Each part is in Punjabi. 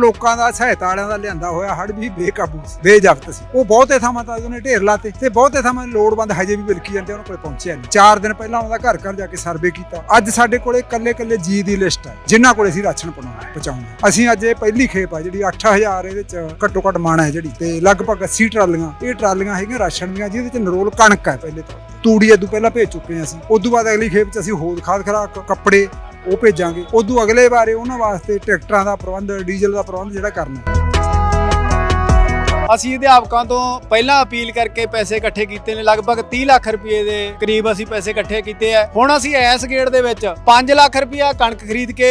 ਲੋਕਾਂ ਦਾ ਸਹਾਇਤਾ ਵਾਲਿਆਂ ਦਾ ਲਿਆਂਦਾ ਹੋਇਆ ਹੜ ਵੀ ਬੇਕਾਬੂ ਸੀ, ਬੇਜ਼ਬਤ ਸੀ। ਉਹ ਬਹੁਤੇ ਥਾਵਾਂ ਤਾਂ ਉਹਨੇ ਢੇਰ ਲਾਤੇ, ਤੇ ਬਹੁਤੇ ਥਾਵਾਂ ਲੋੜਵੰਦ ਹਜੇ ਵੀ ਬਿਲਕੀ ਜਾਂਦੇ ਉਹਨਾਂ ਕੋਲ ਪਹੁੰਚਿਆ ਨਹੀਂ। ਚਾਰ ਦਿਨ ਪਹਿਲਾਂ ਉਹਨਾਂ ਦਾ ਘਰ ਘਰ ਜਾ ਕੇ ਸਰਵੇ ਕੀਤਾ। ਅੱਜ ਸਾਡੇ ਕੋਲੇ ਕੱਲੇ ਕੱਲੇ ਜੀ ਦੀ ਲਿਸਟ ਹੈ, ਜਿਨ੍ਹਾਂ ਕੋਲੇ ਅਸੀਂ ਰਾਸ਼ਨ ਪਹੁੰਚਾਉਣਾ ਪਹੁੰਚਾਉਣਾ ਅਸੀਂ ਅੱਜ ਇਹ ਪਹਿਲੀ ਖੇਪ ਆ, ਜਿਹੜੀ 8000 ਇਹਦੇ ਚ ਘੱਟੋ ਘੱਟ ਮਾਣਾ ਹੈ ਜਿਹੜੀ, ਤੇ ਲਗਭਗ 80 ਟਰਾਲੀਆਂ, ਇਹ ਟਰਾਲੀਆਂ ਹੈਗੀਆਂ ਰਾਸ਼ਨ ਦੀਆਂ, ਜਿਹਦੇ ਚ ਨਰੋਲ ਕਣਕ ਹੈ ਪਹਿਲੇ ਤਾਂ। ਤੂੜੀ ਇਦੋਂ ਪਹਿਲਾਂ ਭੇਜ ਚੁੱਕੇ ਹਾਂ ਅਸੀਂ। ਉਦੋਂ ਬਾਅਦ ਅਗਲੀ ਖੇਪ ਚ ਅਸੀਂ ਹੋਦ ਖਾਦ ਖਰਾਕ, ਕੱਪੜੇ ਉਹ ਭੇਜਾਂਗੇ। ਉਦੋਂ ਅਗਲੇ ਬਾਰੇ ਉਹਨਾਂ ਵਾਸਤੇ ਟਰੈਕਟਰਾਂ ਦਾ ਪ੍ਰਬੰਧ, ਡੀਜ਼ਲ ਦਾ ਪ੍ਰਬੰਧ ਜਿਹੜਾ ਕਰਨਾ ਅਸੀਂ ਅਧਿਆਪਕਾਂ ਤੋਂ ਪਹਿਲਾਂ ਅਪੀਲ ਕਰਕੇ ਪੈਸੇ ਇਕੱਠੇ ਕੀਤੇ ਨੇ। ਲਗਭਗ 30 ਲੱਖ ਰੁਪਏ ਦੇ ਕਰੀਬ ਅਸੀਂ ਪੈਸੇ ਇਕੱਠੇ ਕੀਤੇ ਆ। ਹੁਣ ਅਸੀਂ ਐਸ ਗੇੜ ਦੇ ਵਿੱਚ 5 ਲੱਖ ਰੁਪਇਆ ਕਣਕ ਖਰੀਦ ਕੇ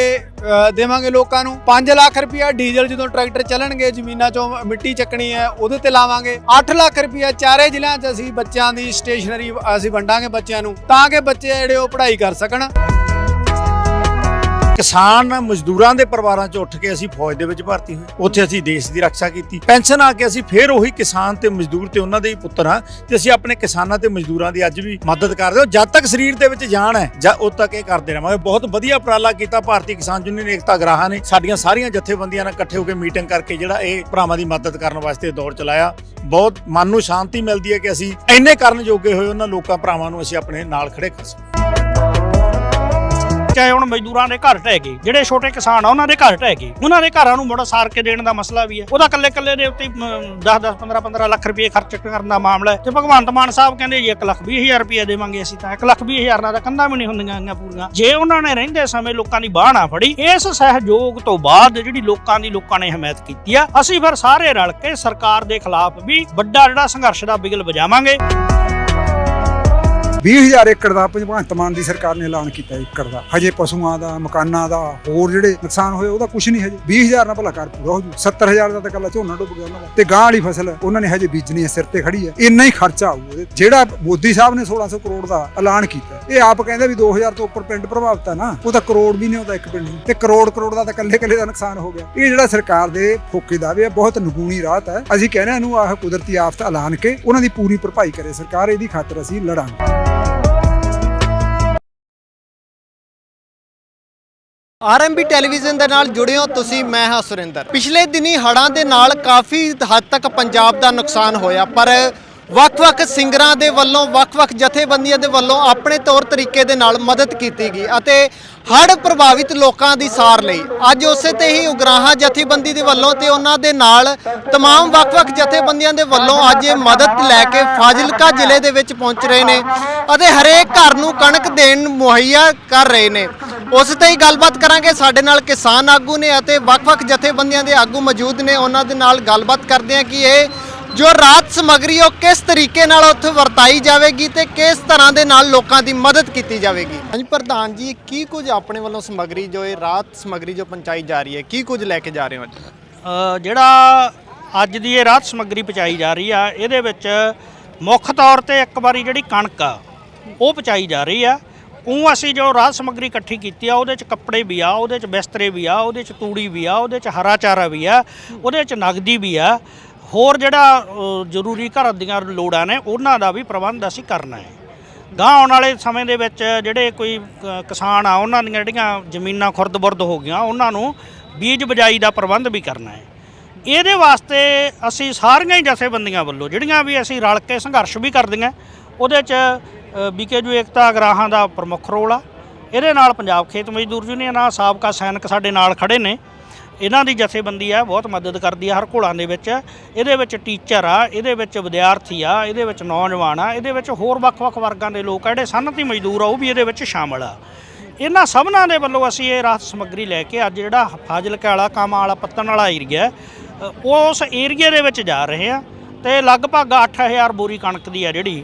ਦੇਵਾਂਗੇ ਲੋਕਾਂ ਨੂੰ। 5 ਲੱਖ ਰੁਪਇਆ ਡੀਜ਼ਲ ਜਦੋਂ ਟਰੈਕਟਰ ਚੱਲਣਗੇ, ਜ਼ਮੀਨਾਂ ਚੋਂ ਮਿੱਟੀ ਚੱਕਣੀ ਹੈ, ਉਹਦੇ ਤੇ ਲਾਵਾਂਗੇ। 8 ਲੱਖ ਰੁਪਇਆ ਚਾਰੇ ਜ਼ਿਲ੍ਹਿਆਂ 'ਚ ਅਸੀਂ ਬੱਚਿਆਂ ਦੀ ਸਟੇਸ਼ਨਰੀ ਅਸੀਂ ਵੰਡਾਂਗੇ ਬੱਚਿਆਂ ਨੂੰ, ਤਾਂ ਕਿ ਬੱਚੇ ਜਿਹੜੇ ਉਹ ਪੜ੍ਹਾਈ ਕਰ ਸਕਣ। ਕਿਸਾਨ ਮਜ਼ਦੂਰਾਂ ਦੇ ਪਰਿਵਾਰਾਂ 'ਚ ਉੱਠ ਕੇ ਅਸੀਂ ਫੌਜ ਦੇ ਵਿੱਚ ਭਰਤੀ ਹੋਏ। ਉੱਥੇ ਅਸੀਂ ਦੇਸ਼ ਦੀ ਰੱਖਿਆ ਕੀਤੀ। ਪੈਨਸ਼ਨ ਆ ਕੇ ਅਸੀਂ ਫੇਰ ਉਹੀ ਕਿਸਾਨ ਤੇ ਮਜ਼ਦੂਰ ਤੇ ਉਹਨਾਂ ਦੇ ਹੀ ਪੁੱਤਰ ਹਾਂ ਤੇ ਅਸੀਂ ਆਪਣੇ ਕਿਸਾਨਾਂ ਤੇ ਮਜ਼ਦੂਰਾਂ ਦੀ ਅੱਜ ਵੀ ਮਦਦ ਕਰਦੇ ਹਾਂ। ਜਦ ਤੱਕ ਸਰੀਰ ਦੇ ਵਿੱਚ ਜਾਨ ਹੈ, ਜਾਂ ਉਦ ਤੱਕ ਇਹ ਕਰਦੇ ਰਹਾਂਗੇ ਬਹੁਤ ਵਧੀਆ ਉਪਰਾਲਾ ਕੀਤਾ ਭਾਰਤੀ ਕਿਸਾਨ ਯੂਨੀਅਨ ਏਕਤਾ ਗਰਾਹਾਂ ਨੇ। ਸਾਡੀਆਂ ਸਾਰੀਆਂ ਜਥੇਬੰਦੀਆਂ ਨਾਲ ਇਕੱਠੇ ਹੋ ਕੇ ਮੀਟਿੰਗ ਕਰਕੇ ਜਿਹੜਾ ਇਹ ਭਰਾਵਾਂ ਦੀ ਮਦਦ ਕਰਨ ਵਾਸਤੇ ਦੌਰ ਚਲਾਇਆ। ਬਹੁਤ ਮਨ ਨੂੰ ਸ਼ਾਂਤੀ ਮਿਲਦੀ ਹੈ ਕਿ ਅਸੀਂ ਇੰਨੇ ਕਰਨ ਜੋਗੇ ਹੋਏ ਉਹਨਾਂ ਲੋਕਾਂ ਭਰਾਵਾਂ ਨੂੰ ਅਸੀਂ ਆਪਣੇ ਨਾਲ ਖੜੇ ਕਰ ਸਕੀਏ। ਚਾਹੇ ਹੁਣ ਮਜ਼ਦੂਰਾਂ ਦੇ ਘਰ ਢਹਿ ਗਏ, ਜਿਹੜੇ ਛੋਟੇ ਕਿਸਾਨ ਆ, ਉਹਨਾਂ ਦੇ ਘਰ ਢਹਿ ਗਏ। ਉਹਨਾਂ ਦੇ ਘਰਾਂ ਨੂੰ ਮੁੜ ਸਾਰ ਕੇ ਦੇਣ ਦਾ ਮਸਲਾ ਵੀ ਹੈ। ਉਹਦਾ ਕੱਲੇ ਕੱਲੇ ਦੇ ਉੱਤੇ 10 10 15 15 ਲੱਖ ਰੁਪਏ ਖਰਚ ਕਰਨ ਦਾ ਮਾਮਲਾ ਹੈ। ਤੇ ਭਗਵੰਤ ਮਾਨ ਸਾਹਿਬ ਕਹਿੰਦੇ ਜੀ 1 ਲੱਖ 20 ਰੁਪਏ ਦੇਵਾਂਗੇ ਅਸੀਂ ਤਾਂ। 1 ਲੱਖ 20 ਹਜ਼ਾਰ ਨਾਲ ਤਾਂ ਕੰਧਾਂ ਵੀ ਨਹੀਂ ਹੁੰਦੀਆਂ ਹੈਗੀਆਂ ਪੂਰੀਆਂ। ਜੇ ਉਹਨਾਂ ਨੇ ਰਹਿੰਦੇ ਸਮੇਂ ਲੋਕਾਂ ਦੀ ਬਾਹ ਨਾ ਫੜੀ, ਇਸ ਸਹਿਯੋਗ ਤੋਂ ਬਾਅਦ ਜਿਹੜੀ ਲੋਕਾਂ ਦੀ ਲੋਕਾਂ ਨੇ ਹਮਾਇਤ ਕੀਤੀ ਆ, ਅਸੀਂ ਫਿਰ ਸਾਰੇ ਰਲ ਕੇ ਸਰਕਾਰ ਦੇ ਖਿਲਾਫ ਵੀ ਵੱਡਾ ਜਿਹੜਾ ਸੰਘਰਸ਼ ਦਾ ਬਿਗਲ ਵਜਾਵਾਂਗੇ। 20000 ਏਕੜ ਦਾ ਭਗਵੰਤ ਮਾਨ ਦੀ ਸਰਕਾਰ ਨੇ ਐਲਾਨ ਕੀਤਾ ਏਕੜ ਦਾ। ਹਜੇ ਪਸ਼ੂਆਂ ਦਾ, ਮਕਾਨਾਂ ਦਾ, ਹੋਰ ਜਿਹੜੇ ਨੁਕਸਾਨ ਹੋਏ ਉਹਦਾ ਕੁਝ ਨਹੀਂ ਹਜੇ। 20000 ਨਾਲ ਭਲਾ ਕਰ ਪੂਰਾ ਹੋ ਜੂ। 70000 ਦਾ ਤਾਂ ਕੱਲਾ ਝੋਨਾ ਡੁੱਬ ਗਿਆ ਉਹਨਾਂ ਦਾ। ਤੇ ਗਾਂ ਵਾਲੀ ਫਸਲ ਉਹਨਾਂ ਨੇ ਹਜੇ ਬੀਜਣੀ ਹੈ, ਸਿਰ ਤੇ ਖੜੀ ਹੈ। ਇੰਨਾ ਹੀ ਖਰਚਾ ਆਊ ਉਹਦੇ ਜਿਹੜਾ ਮੋਦੀ ਸਾਹਿਬ ਨੇ 1600 ਕਰੋੜ ਦਾ ਐਲਾਨ ਕੀਤਾ, ਇਹ ਆਪ ਕਹਿੰਦੇ ਵੀ 2000 ਤੋਂ ਉੱਪਰ ਪਿੰਡ ਪ੍ਰਭਾਵਿਤ ਆ ਨਾ, ਉਹ ਤਾਂ ਕਰੋੜ ਵੀ ਨਹੀਂ ਆਉਂਦਾ ਇੱਕ ਪਿੰਡ ਨੂੰ। ਤੇ ਕਰੋੜ ਕਰੋੜ ਦਾ ਤਾਂ ਕੱਲੇ ਕੱਲੇ ਦਾ ਨੁਕਸਾਨ ਹੋ ਗਿਆ। ਇਹ ਜਿਹੜਾ ਸਰਕਾਰ ਦੇ ਫੋਕੇ ਦਾਅਵੇ ਆ, ਬਹੁਤ ਨਗੂਣੀ ਰਾਹਤ ਹੈ ਅਸੀਂ ਕਹਿੰਦੇ ਹਾਂ ਇਹਨੂੰ ਆਹ ਕੁਦਰਤੀ ਆਫਤ ਐਲਾਨ ਕੇ ਉਹਨਾਂ ਦੀ ਪੂਰੀ ਭਰਪਾਈ ਕਰੇ ਸਰਕਾਰ, ਇਹਦੀ ਖਾਤਰ ਅਸੀਂ ਲੜਾਂਗੇ। ਆਰਐਮਬੀ ਟੈਲੀਵਿਜ਼ਨ ਦੇ ਨਾਲ ਜੁੜੇ ਹੋ ਤੁਸੀਂ, ਮੈਂ ਹਾਂ ਸੁਰਿੰਦਰ। ਪਿਛਲੇ ਦਿਨੀ ਹੜ੍ਹਾਂ ਦੇ ਨਾਲ ਕਾਫੀ ਹੱਦ ਤੱਕ ਪੰਜਾਬ ਦਾ ਨੁਕਸਾਨ ਹੋਇਆ, ਪਰ ਵੱਖ-ਵੱਖ ਸਿੰਗਰਾਂ ਦੇ ਵੱਲੋਂ ਵੱਖ-ਵੱਖ ਜਥੇਬੰਦੀਆਂ ਦੇ ਵੱਲੋਂ ਆਪਣੇ ਤੌਰ ਤਰੀਕੇ ਦੇ ਨਾਲ ਮਦਦ ਕੀਤੀ ਗਈ ਅਤੇ ਹੜ੍ਹ ਪ੍ਰਭਾਵਿਤ ਲੋਕਾਂ ਦੀ ਸਾਰ ਲਈ ਅੱਜ ਉਸੇ ਤੇ ਹੀ ਉਗਰਾਹਾਂ ਜਥੇਬੰਦੀ ਦੇ ਵੱਲੋਂ ਤੇ ਉਹਨਾਂ ਦੇ ਨਾਲ तमाम ਵੱਖ-ਵੱਖ ਜਥੇਬੰਦੀਆਂ ਦੇ ਵੱਲੋਂ ਅੱਜ ਇਹ ਮਦਦ ਲੈ ਕੇ ਫਾਜ਼ਿਲਕਾ ਜ਼ਿਲ੍ਹੇ ਦੇ ਵਿੱਚ ਪਹੁੰਚ ਰਹੇ ਨੇ ਅਤੇ ਹਰੇਕ ਘਰ ਨੂੰ ਕਣਕ ਦੇਣ ਮੁਹੱਈਆ ਕਰ ਰਹੇ ਨੇ ਉਸ ਤੇ ਹੀ ਗੱਲਬਾਤ ਕਰਾਂਗੇ ਸਾਡੇ ਨਾਲ ਕਿਸਾਨ ਆਗੂ ਨੇ ਅਤੇ ਵੱਖ-ਵੱਖ ਜਥੇਬੰਦੀਆਂ ਦੇ ਆਗੂ ਮੌਜੂਦ ਨੇ ਉਹਨਾਂ ਦੇ ਨਾਲ ਗੱਲਬਾਤ ਕਰਦੇ ਹਾਂ ਕਿ ਇਹ ਜੋ ਰਾਤ ਸਮਗਰੀ ਉਹ ਕਿਸ ਤਰੀਕੇ ਨਾਲ ਉੱਥੇ ਵਰਤਾਈ ਜਾਵੇਗੀ ਤੇ ਕਿਸ ਤਰ੍ਹਾਂ ਦੇ ਨਾਲ ਲੋਕਾਂ ਦੀ ਮਦਦ ਕੀਤੀ ਜਾਵੇਗੀ? ਹਾਂਜੀ ਪ੍ਰਧਾਨ ਜੀ ਕੀ ਕੁਝ ਆਪਣੇ ਵੱਲੋਂ ਸਮਗਰੀ ਜੋ ਇਹ ਰਾਤ ਸਮਗਰੀ ਜੋ ਪਹੁੰਚਾਈ ਜਾ ਰਹੀ ਹੈ ਕੀ ਕੁਝ ਲੈ ਕੇ ਜਾ ਰਹੇ ਹੋ ਅੱਜ? ਅ, ਜਿਹੜਾ ਅੱਜ ਦੀ ਇਹ ਰਾਹਤ ਸਮੱਗਰੀ ਪਹੁੰਚਾਈ ਜਾ ਰਹੀ ਆ ਇਹਦੇ ਵਿੱਚ ਮੁੱਖ ਤੌਰ ਤੇ ਇੱਕ ਵਾਰੀ ਜਿਹੜੀ ਕਣਕ ਆ ਉਹ ਪਹੁੰਚਾਈ ਜਾ ਰਹੀ ਆ। ਉਹ ਅਸੀਂ ਜੋ ਰਾਹਤ ਸਮੱਗਰੀ ਇਕੱਠੀ ਕੀਤੀ ਆ ਉਹਦੇ ਚ ਕੱਪੜੇ ਵੀ ਆ ਉਹਦੇ ਚ ਬਿਸਤਰੇ ਵੀ ਆ ਉਹਦੇ ਚ ਤੂੜੀ ਵੀ ਆ ਉਹਦੇ ਚ ਹਰਾ ਚਾਰਾ ਵੀ ਆ ਉਹਦੇ ਚ ਨਗਦੀ ਵੀ ਆ। ਹੋਰ ਜਿਹੜਾ ਅ, ਜ਼ਰੂਰੀ ਘਰ ਦੀਆਂ ਲੋੜਾਂ ਨੇ ਉਹਨਾਂ ਦਾ ਵੀ ਪ੍ਰਬੰਧ ਅਸੀਂ ਕਰਨਾ ਹੈ। ਗਾਂ ਆਉਣ ਵਾਲੇ ਸਮੇਂ ਦੇ ਵਿੱਚ ਜਿਹੜੇ ਕੋਈ ਕ- ਕਿਸਾਨ ਆ ਉਹਨਾਂ ਦੀਆਂ ਜਿਹੜੀਆਂ ਜ਼ਮੀਨਾਂ ਖੁਰਦ-ਬੁਰਦ ਹੋ ਗਈਆਂ ਉਹਨਾਂ ਨੂੰ ਬੀਜ ਬਜਾਈ ਦਾ ਪ੍ਰਬੰਧ ਵੀ ਕਰਨਾ ਹੈ। ਇਹਦੇ ਵਾਸਤੇ ਅਸੀਂ ਸਾਰੀਆਂ ਹੀ ਜਥੇਬੰਦੀਆਂ ਵੱਲੋਂ ਜਿਹੜੀਆਂ ਵੀ ਅਸੀਂ ਰਲ ਕੇ ਸੰਘਰਸ਼ ਵੀ ਕਰਦੀਆਂ ਉਹਦੇ 'ਚ ਬੀਕੇਜੂ ਏਕਤਾ ਅਗਰਾਹਾਂ ਦਾ ਪ੍ਰਮੁੱਖ ਰੋਲ ਆ। ਇਹਦੇ ਨਾਲ ਪੰਜਾਬ ਖੇਤ ਮਜ਼ਦੂਰ ਯੂਨੀਅਨ ਆ ਸਾਬਕਾ ਸੈਨਿਕ ਸਾਡੇ ਨਾਲ ਖੜੇ ਨੇ। ਇਹਨਾਂ ਦੀ ਜਥੇਬੰਦੀ ਆ ਬਹੁਤ ਮਦਦ ਕਰਦੀ ਆ ਹਰ ਘੋਲਾਂ ਦੇ ਵਿੱਚ। ਇਹਦੇ ਵਿੱਚ ਟੀਚਰ ਆ ਇਹਦੇ ਵਿੱਚ ਵਿਦਿਆਰਥੀ ਆ ਇਹਦੇ ਵਿੱਚ ਨੌਜਵਾਨ ਆ ਇਹਦੇ ਵਿੱਚ ਹੋਰ ਵੱਖ-ਵੱਖ ਵਰਗਾਂ ਦੇ ਲੋਕ ਆ ਜਿਹੜੇ ਸਨਅਤੀ ਮਜ਼ਦੂਰ ਆ ਉਹ ਵੀ ਇਹਦੇ ਵਿੱਚ ਸ਼ਾਮਲ ਆ। ਇਹਨਾਂ ਸਭਨਾਂ ਦੇ ਵੱਲੋਂ ਅਸੀਂ ਇਹ ਰਾਹਤ ਸਮੱਗਰੀ ਲੈ ਕੇ ਅੱਜ ਜਿਹੜਾ ਫਾਜ਼ਿਲਕਾ ਵਾਲਾ ਕਾਮਾ ਵਾਲਾ ਪੱਤਨ ਵਾਲਾ ਏਰੀਆ ਅ, ਉਸ ਏਰੀਏ ਦੇ ਵਿੱਚ ਜਾ ਰਹੇ ਆ ਤੇ ਲਗਭਗ 8000 ਬੋਰੀ ਕਣਕ ਦੀ ਆ ਜਿਹੜੀ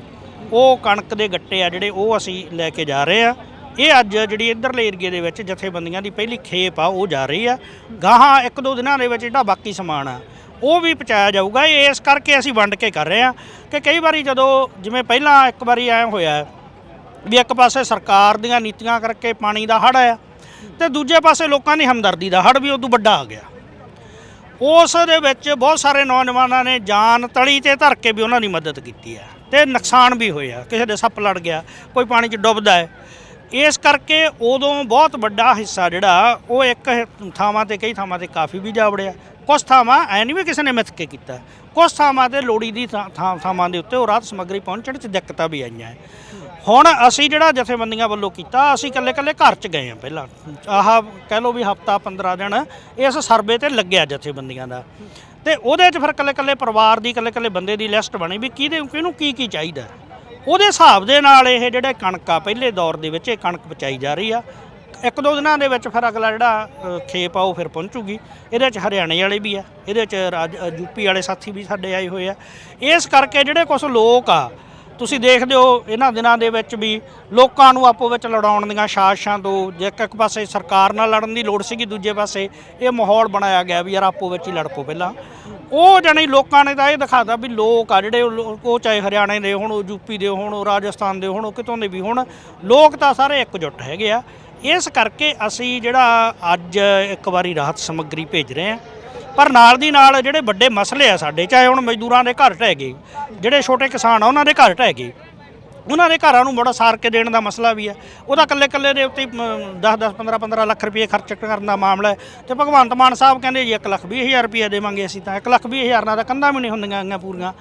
ਉਹ ਕਣਕ ਦੇ ਗੱਟੇ ਆ ਜਿਹੜੇ ਉਹ ਅਸੀਂ ਲੈ ਕੇ ਜਾ ਰਹੇ ਆ ਇਹ ਅੱਜ ਜਿਹੜੀ ਇਧਰਲੇ ਏਰੀਏ ਦੇ ਵਿੱਚ ਜਥੇਬੰਦੀਆਂ ਦੀ ਪਹਿਲੀ ਖੇਪ ਆ, ਉਹ ਜਾ ਰਹੀ ਆ। ਗਾਹਾਂ ਇੱਕ ਦੋ ਦਿਨਾਂ ਦੇ ਵਿੱਚ ਜਿਹੜਾ ਬਾਕੀ ਸਮਾਨ ਆ, ਉਹ ਵੀ ਪਹੁੰਚਾਇਆ ਜਾਊਗਾ। ਇਸ ਕਰਕੇ ਅਸੀਂ ਵੰਡ ਕੇ ਕਰ ਰਹੇ ਆ ਕਿ ਕਈ ਵਾਰੀ ਜਦੋਂ ਜਿਵੇਂ ਪਹਿਲਾਂ ਇੱਕ ਵਾਰੀ ਐ ਹੋਇਆ ਵੀ ਇੱਕ ਪਾਸੇ ਸਰਕਾਰ ਦੀਆਂ ਨੀਤੀਆਂ ਕਰਕੇ ਪਾਣੀ ਦਾ ਹੜ੍ਹ ਆਇਆ ਤੇ ਦੂਜੇ ਪਾਸੇ ਲੋਕਾਂ ਦੀ ਹਮਦਰਦੀ ਦਾ ਹੜ੍ਹ ਵੀ ਉਦੋਂ ਵੱਡਾ ਆ ਗਿਆ। ਉਸ ਦੇ ਵਿੱਚ ਬਹੁਤ ਸਾਰੇ ਨੌਜਵਾਨਾਂ ਨੇ ਜਾਨ ਤਲੀ ਤੇ ਧਰ ਕੇ ਵੀ ਉਹਨਾਂ ਦੀ ਮਦਦ ਕੀਤੀ ਹੈ ਤੇ ਨੁਕਸਾਨ ਵੀ ਹੋਇਆ। ਕਿਸੇ ਦੇ ਸੱਪ ਲੜ ਗਿਆ, ਕੋਈ ਪਾਣੀ 'ਚ ਡੁੱਬਦਾ ਹੈ ਇਸ ਕਰਕੇ ਉਦੋਂ ਬਹੁਤ ਵੱਡਾ ਹਿੱਸਾ ਜਿਹੜਾ, ਉਹ ਇੱਕ ਥਾਵਾਂ ਤੇ, ਕਈ ਥਾਵਾਂ ਤੇ ਕਾਫੀ ਵੀ ਜਾ ਵੜਿਆ। ਕੁਝ ਥਾਵਾਂ ਐ ਨਹੀਂ ਵੀ ਕਿਸੇ ਨੇ ਮਿੱਥ ਕੇ ਕੀਤਾ। ਕੁਝ ਥਾਵਾਂ ਤੇ ਲੋੜੀ ਦੀ ਥਾਂ- ਥਾਂ, ਥਾਵਾਂ ਦੇ ਉੱਤੇ ਉਹ ਰਾਤ ਸਮੱਗਰੀ ਪਹੁੰਚਣ 'ਚ ਦਿੱਕਤਾਂ ਵੀ ਆਈਆਂ। ਹੁਣ ਅਸੀਂ ਜਿਹੜਾ ਜਥੇਬੰਦੀਆਂ ਵੱਲੋਂ ਕੀਤਾ, ਅਸੀਂ ਇਕੱਲੇ ਇਕੱਲੇ ਘਰ 'ਚ ਗਏ ਆ ਪਹਿਲਾਂ। ਆਹ ਕਹਿ ਲਓ ਵੀ ਹਫਤਾ 15 ਦਿਨ ਇਸ ਸਰਵੇ ਤੇ ਲੱਗਿਆ ਜਥੇਬੰਦੀਆਂ ਦਾ। ਤੇ ਉਹਦੇ 'ਚ ਫਿਰ ਇਕੱਲੇ ਇਕੱਲੇ ਪਰਿਵਾਰ ਦੀ ਇਕੱਲੇ ਇਕੱਲੇ ਬੰਦੇ ਦੀ ਲਿਸਟ ਬਣੀ ਵੀ ਕਿਹਦੇ, ਕਿਹਨੂੰ ਕੀ ਕੀ ਚਾਹੀਦਾ। ਉਹਦੇ ਹਿਸਾਬ ਦੇ ਨਾਲ ਇਹ ਜਿਹੜੇ ਕਣਕ ਆ ਪਹਿਲੇ ਦੌਰ ਦੇ ਵਿੱਚ ਇਹ ਕਣਕ ਪਚਾਈ ਜਾ ਰਹੀ ਆ। ਇੱਕ ਦੋ ਦਿਨਾਂ ਦੇ ਵਿੱਚ ਫਿਰ ਅਗਲਾ ਜਿਹੜਾ ਅ, ਖੇਪ ਆ ਉਹ ਫਿਰ ਪਹੁੰਚੂਗੀ। ਇਹਦੇ 'ਚ ਹਰਿਆਣੇ ਵਾਲੇ ਵੀ ਆ ਇਹਦੇ 'ਚ ਰਾਜ ਅ, ਯੂਪੀ ਵਾਲੇ ਸਾਥੀ ਵੀ ਸਾਡੇ ਆਏ ਹੋਏ ਆ। ਇਸ ਕਰਕੇ ਜਿਹੜੇ ਕੁਝ ਲੋਕ ਆ ਤੁਸੀਂ ਦੇਖਦੇ ਹੋ ਇਹਨਾਂ ਦਿਨਾਂ ਦੇ ਵਿੱਚ ਵੀ ਲੋਕਾਂ ਨੂੰ ਆਪੋ ਵਿੱਚ ਲੜਾਉਣ ਦੀਆਂ ਸਾਜ਼ਿਸ਼ਾਂ ਤੋਂ ਜੇ ਇੱਕ ਇੱਕ ਪਾਸੇ ਸਰਕਾਰ ਨਾਲ ਲੜਨ ਦੀ ਲੋੜ ਸੀਗੀ ਦੂਜੇ ਪਾਸੇ ਇਹ ਮਾਹੌਲ ਬਣਾਇਆ ਗਿਆ ਵੀ ਯਾਰ ਆਪੋ ਵਿੱਚ ਹੀ ਲੜ ਪਓ ਪਹਿਲਾਂ। ਉਹ ਜਾਣੀ ਲੋਕਾਂ ਨੇ ਤਾਂ ਇਹ ਦਿਖਾਤਾ ਵੀ ਲੋਕ ਆ ਜਿਹੜੇ ਉਹ ਉਹ ਚਾਹੇ ਹਰਿਆਣੇ ਦੇ ਹੋਣ, ਉਹ ਯੂਪੀ ਦੇ ਹੋਣ, ਉਹ ਰਾਜਸਥਾਨ ਦੇ ਹੋਣ, ਉਹ ਕਿਤੋਂ ਦੇ ਵੀ ਹੋਣ, ਲੋਕ ਤਾਂ ਸਾਰੇ ਇਕਜੁੱਟ ਹੈਗੇ ਆ। ਇਸ ਕਰਕੇ ਅਸੀਂ ਜਿਹੜਾ ਅੱਜ ਇੱਕ ਵਾਰੀ ਰਾਹਤ ਸਮੱਗਰੀ ਭੇਜ ਰਹੇ ਹਾਂ ਪਰ ਨਾਲ ਦੀ ਨਾਲ ਜਿਹੜੇ ਵੱਡੇ ਮਸਲੇ ਆ ਸਾਡੇ, ਚਾਹੇ ਹੁਣ ਮਜ਼ਦੂਰਾਂ ਦੇ ਘਰ ਢਹਿ ਗਏ, ਜਿਹੜੇ ਛੋਟੇ ਕਿਸਾਨ ਆ, ਉਹਨਾਂ ਦੇ ਘਰ ਢਹਿ ਗਏ। ਉਹਨਾਂ ਦੇ ਘਰਾਂ ਨੂੰ ਮੁੜ ਸਾਰ ਕੇ ਦੇਣ ਦਾ ਮਸਲਾ ਵੀ ਹੈ। ਉਹਦਾ ਕੱਲੇ ਕੱਲੇ ਦੇ ਉੱਤੇ 10 10 15 15 ਲੱਖ ਰੁਪਏ ਖਰਚ ਕਰਨ ਦਾ ਮਾਮਲਾ ਹੈ। ਤੇ ਭਗਵੰਤ ਮਾਨ ਸਾਹਿਬ ਕਹਿੰਦੇ ਜੀ 1 ਲੱਖ 20 ਹਜ਼ਾਰ ਰੁਪਏ ਦੇਵਾਂਗੇ ਅਸੀਂ ਤਾਂ। 1 ਲੱਖ 20 ਹਜ਼ਾਰ ਨਾਲ ਤਾਂ ਕੰਧਾਂ ਵੀ ਨਹੀਂ ਹੁੰਦੀਆਂ ਹੈਗੀਆਂ ਪੂਰੀਆਂ।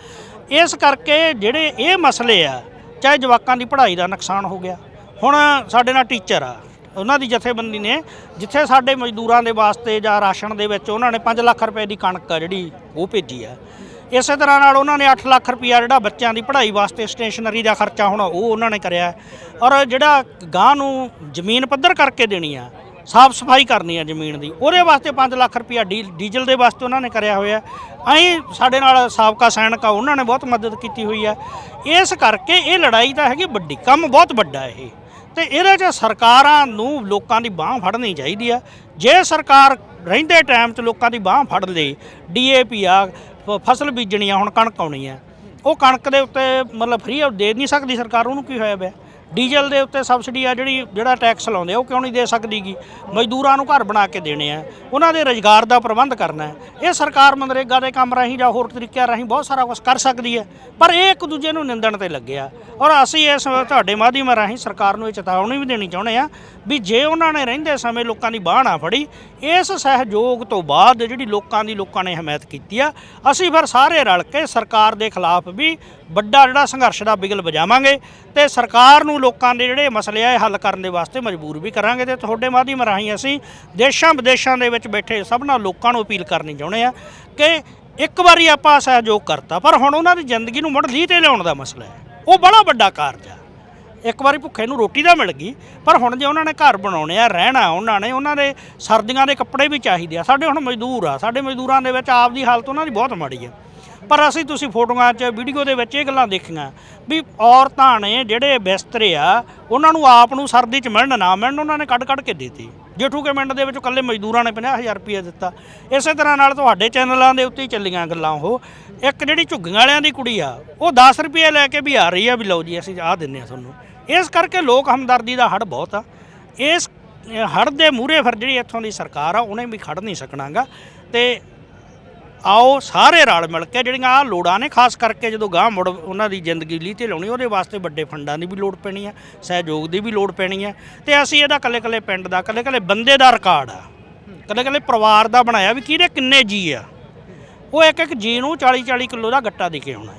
ਇਸ ਕਰਕੇ ਜਿਹੜੇ ਇਹ ਮਸਲੇ ਆ, ਚਾਹੇ ਜਵਾਕਾਂ ਦੀ ਪੜ੍ਹਾਈ ਦਾ ਨੁਕਸਾਨ ਹੋ ਗਿਆ, ਹੁਣ ਸਾਡੇ ਨਾਲ ਟੀਚਰ ਆ। ਉਹਨਾਂ ਦੀ ਜਥੇਬੰਦੀ ਨੇ, ਜਿੱਥੇ ਸਾਡੇ ਮਜ਼ਦੂਰਾਂ ਦੇ ਵਾਸਤੇ ਜਾਂ ਰਾਸ਼ਨ ਦੇ ਵਿੱਚ ਉਹਨਾਂ ਨੇ 5 ਲੱਖ ਰੁਪਏ ਦੀ ਕਣਕ ਆ ਜਿਹੜੀ ਉਹ ਭੇਜੀ ਆ। ਇਸੇ ਤਰ੍ਹਾਂ ਨਾਲ ਉਹਨਾਂ ਨੇ 8 ਲੱਖ ਰੁਪਇਆ ਜਿਹੜਾ ਬੱਚਿਆਂ ਦੀ ਪੜ੍ਹਾਈ ਵਾਸਤੇ ਸਟੇਸ਼ਨਰੀ ਦਾ ਖਰਚਾ ਹੋਣਾ ਉਹ ਉਹਨਾਂ ਨੇ ਕਰਿਆ ਔਰ ਜਿਹੜਾ ਗਾਂ ਨੂੰ ਜ਼ਮੀਨ ਪੱਧਰ ਕਰਕੇ ਦੇਣੀ ਆ, ਸਾਫ਼ ਸਫ਼ਾਈ ਕਰਨੀ ਆ ਜ਼ਮੀਨ ਦੀ, ਉਹਦੇ ਵਾਸਤੇ 5 ਲੱਖ ਰੁਪਇਆ ਡੀ- ਡੀਜ਼ਲ ਦੇ ਵਾਸਤੇ ਉਹਨਾਂ ਨੇ ਕਰਿਆ ਹੋਇਆ ਐਂ ਸਾਡੇ ਨਾਲ ਸਾਬਕਾ ਸੈਨਿਕ ਆ, ਉਹਨਾਂ ਨੇ ਬਹੁਤ ਮਦਦ ਕੀਤੀ ਹੋਈ ਆ ਇਸ ਕਰਕੇ ਇਹ ਲੜਾਈ ਤਾਂ ਹੈਗੀ ਵੱਡੀ, ਕੰਮ ਬਹੁਤ ਵੱਡਾ ਇਹ। ਤੇ ਇਹਦੇ 'ਚ ਸਰਕਾਰਾਂ ਨੂੰ ਲੋਕਾਂ ਦੀ ਬਾਹ ਫੜਨੀ ਚਾਹੀਦੀ ਆ। ਜੇ ਸਰਕਾਰ ਰਹਿੰਦੇ ਟਾਈਮ 'ਚ ਲੋਕਾਂ ਦੀ ਬਾਹ ਫੜ ਲੇ, ਡੀਏਪੀ ਆ ਫਸਲ ਬੀਜਣੀ ਆ, ਹੁਣ ਕਣਕ ਆਉਣੀ ਆ। ਉਹ ਕਣਕ ਦੇ ਉੱਤੇ ਮਤਲਬ ਫ੍ਰੀ ਦੇ ਨਹੀਂ ਸਕਦੀ ਸਰਕਾਰ, ਉਹਨੂੰ ਕੀ ਹੋਇਆ ਪਿਆ? ਡੀਜ਼ਲ ਦੇ ਉੱਤੇ ਸਬਸਿਡੀ ਆ ਜਿਹੜੀ, ਜਿਹੜਾ ਟੈਕਸ ਲਾਉਂਦੇ ਆ, ਉਹ ਕਿਉਂ ਨਹੀਂ ਦੇ ਸਕਦੀਗੀ? ਮਜ਼ਦੂਰਾਂ ਨੂੰ ਘਰ ਬਣਾ ਕੇ ਦੇਣੇ ਆ। ਉਹਨਾਂ ਦੇ ਰੁਜ਼ਗਾਰ ਦਾ ਪ੍ਰਬੰਧ ਕਰਨਾ ਹੈ। ਇਹ ਸਰਕਾਰ ਮਨਰੇਗਾ ਦੇ ਕੰਮ ਰਾਹੀਂ ਜਾਂ ਹੋਰ ਤਰੀਕਿਆਂ ਰਾਹੀਂ ਬਹੁਤ ਸਾਰਾ ਕੁਝ ਕਰ ਸਕਦੀ ਹੈ। ਪਰ ਇਹ ਇੱਕ ਦੂਜੇ ਨੂੰ ਨਿੰਦਣ ਤੇ ਲੱਗਿਆ ਔਰ ਅਸੀਂ ਇਸ ਤੁਹਾਡੇ ਮਾਧਿਅਮ ਰਾਹੀਂ ਸਰਕਾਰ ਨੂੰ ਇਹ ਚੇਤਾਵਨੀ ਵੀ ਦੇਣੀ ਚਾਹੁੰਦੇ ਆ ਵੀ ਜੇ ਉਹਨਾਂ ਨੇ ਰਹਿੰਦੇ ਸਮੇਂ ਲੋਕਾਂ ਦੀ ਬਾਹ ਨਾ ਫੜੀ, ਇਸ ਸਹਿਯੋਗ ਤੋਂ ਬਾਅਦ ਜਿਹੜੀ ਲੋਕਾਂ ਦੀ ਲੋਕਾਂ ਨੇ ਹਮਾਇਤ ਕੀਤੀ ਆ, ਅਸੀਂ ਫਿਰ ਸਾਰੇ ਰਲ ਕੇ ਸਰਕਾਰ ਦੇ ਖਿਲਾਫ ਵੀ ਵੱਡਾ ਜਿਹੜਾ ਸੰਘਰਸ਼ ਦਾ ਬਿਗਲ ਵਜਾਵਾਂਗੇ ਤੇ ਸਰਕਾਰ ਨੂੰ ਲੋਕਾਂ ਦੇ ਜਿਹੜੇ ਮਸਲੇ ਆ ਇਹ ਹੱਲ ਕਰਨ ਦੇ ਵਾਸਤੇ ਮਜਬੂਰ ਵੀ ਕਰਾਂਗੇ ਤੇ ਤੁਹਾਡੇ ਮਾਧਿਅਮ ਰਾਹੀਂ ਅਸੀਂ ਦੇਸ਼ਾਂ ਵਿਦੇਸ਼ਾਂ ਦੇ ਵਿੱਚ ਬੈਠੇ ਸਭਨਾਂ ਲੋਕਾਂ ਨੂੰ ਅਪੀਲ ਕਰਨੀ ਚਾਹੁੰਦੇ ਆ ਕਿ ਇੱਕ ਵਾਰੀ ਆਪਾਂ ਸਹਿਯੋਗ ਕਰਤਾ, ਪਰ ਹੁਣ ਉਹਨਾਂ ਦੀ ਜ਼ਿੰਦਗੀ ਨੂੰ ਮੁੜ ਲੀਹ ਤੇ ਲਿਆਉਣ ਦਾ ਮਸਲਾ ਹੈ। ਉਹ ਬੜਾ ਵੱਡਾ ਕਾਰਜ ਆ। ਇੱਕ ਵਾਰੀ ਭੁੱਖੇ ਨੂੰ ਰੋਟੀ ਤਾਂ ਮਿਲ ਗਈ, ਪਰ ਹੁਣ ਜੇ ਉਹਨਾਂ ਨੇ ਘਰ ਬਣਾਉਣੇ ਆ, ਰਹਿਣਾ ਉਹਨਾਂ ਨੇ, ਉਹਨਾਂ ਦੇ ਸਰਦੀਆਂ ਦੇ ਕੱਪੜੇ ਵੀ ਚਾਹੀਦੇ ਆ। ਸਾਡੇ ਹੁਣ ਮਜ਼ਦੂਰ ਆ, ਸਾਡੇ ਮਜ਼ਦੂਰਾਂ ਦੇ ਵਿੱਚ ਆਪ ਦੀ ਹਾਲਤ ਉਹਨਾਂ ਦੀ ਬਹੁਤ ਮਾੜੀ ਆ। ਪਰ ਅਸੀਂ ਤੁਸੀਂ ਫੋਟੋਆਂ 'ਚ, ਵੀਡੀਓ ਦੇ ਵਿੱਚ ਇਹ ਗੱਲਾਂ ਦੇਖੀਆਂ ਵੀ ਔਰਤਾਂ ਨੇ ਜਿਹੜੇ ਬਿਸਤਰੇ ਆ, ਉਹਨਾਂ ਨੂੰ ਆਪ ਨੂੰ ਸਰਦੀ 'ਚ ਮਿਲਣ ਨਾ ਮਿਲਣ, ਉਹਨਾਂ ਨੇ ਕੱਢ ਕੱਢ ਕੇ ਦਿੱਤੀ। ਜੇਠੂ ਕੇ ਮਿੰਟ ਦੇ ਵਿੱਚ ਇਕੱਲੇ ਮਜ਼ਦੂਰਾਂ ਨੇ 50000 ਰੁਪਏ ਦਿੱਤਾ। ਇਸੇ ਤਰ੍ਹਾਂ ਨਾਲ ਤੁਹਾਡੇ ਚੈਨਲਾਂ ਦੇ ਉੱਤੇ ਹੀ ਚੱਲੀਆਂ ਗੱਲਾਂ ਉਹ। ਇੱਕ ਜਿਹੜੀ ਝੁੱਗੀਆਂ ਵਾਲਿਆਂ ਦੀ ਕੁੜੀ ਆ, ਉਹ 10 ਰੁਪਏ ਲੈ ਕੇ ਵੀ ਆ ਰਹੀ ਆ ਵੀ ਲਓ ਜੀ, ਅਸੀਂ ਆਹ ਦਿੰਨੇ ਆ ਤੁਹਾਨੂੰ। ਇਸ ਕਰਕੇ ਲੋਕ ਹਮਦਰਦੀ ਦਾ ਹੜ ਬਹੁਤ ਆ। ਇਸ ਹੜ ਦੇ ਮੂਹਰੇ ਫਿਰ ਜਿਹੜੀ ਇੱਥੋਂ ਦੀ ਸਰਕਾਰ ਆ, ਉਹਨੇ ਵੀ ਖੜ ਨਹੀਂ ਸਕਣਾਗਾ। ਤੇ ਆਓ ਸਾਰੇ ਰਲ ਮਿਲ ਕੇ ਜਿਹੜੀਆਂ ਆ ਲੋੜਾਂ ਨੇ, ਖਾਸ ਕਰਕੇ ਜਦੋਂ ਗਾਂ ਮੁੜ ਉਹਨਾਂ ਦੀ ਜ਼ਿੰਦਗੀ ਲਈ ਤੇ ਲਾਉਣੀ, ਉਹਦੇ ਵਾਸਤੇ ਵੱਡੇ ਫੰਡਾਂ ਦੀ ਵੀ ਲੋੜ ਪੈਣੀ ਆ ਸਹਿਯੋਗ ਦੀ ਵੀ ਲੋੜ ਪੈਣੀ ਆ ਤੇ ਅਸੀਂ ਇਹਦਾ ਕੱਲੇ ਕੱਲੇ ਪਿੰਡ ਦਾ ਕੱਲੇ ਕੱਲੇ ਬੰਦੇ ਦਾ ਰਿਕਾਰਡ ਆ। ਕੱਲੇ ਕੱਲੇ ਪਰਿਵਾਰ ਦਾ ਬਣਾਇਆ ਵੀ ਕਿਹਦੇ ਕਿੰਨੇ ਜੀ ਆ। ਉਹ ਇੱਕ ਇੱਕ ਜੀ ਨੂੰ 40 40 ਕਿਲੋ ਦਾ ਗੱਟਾ ਦੇ ਕੇ ਆਉਣਾ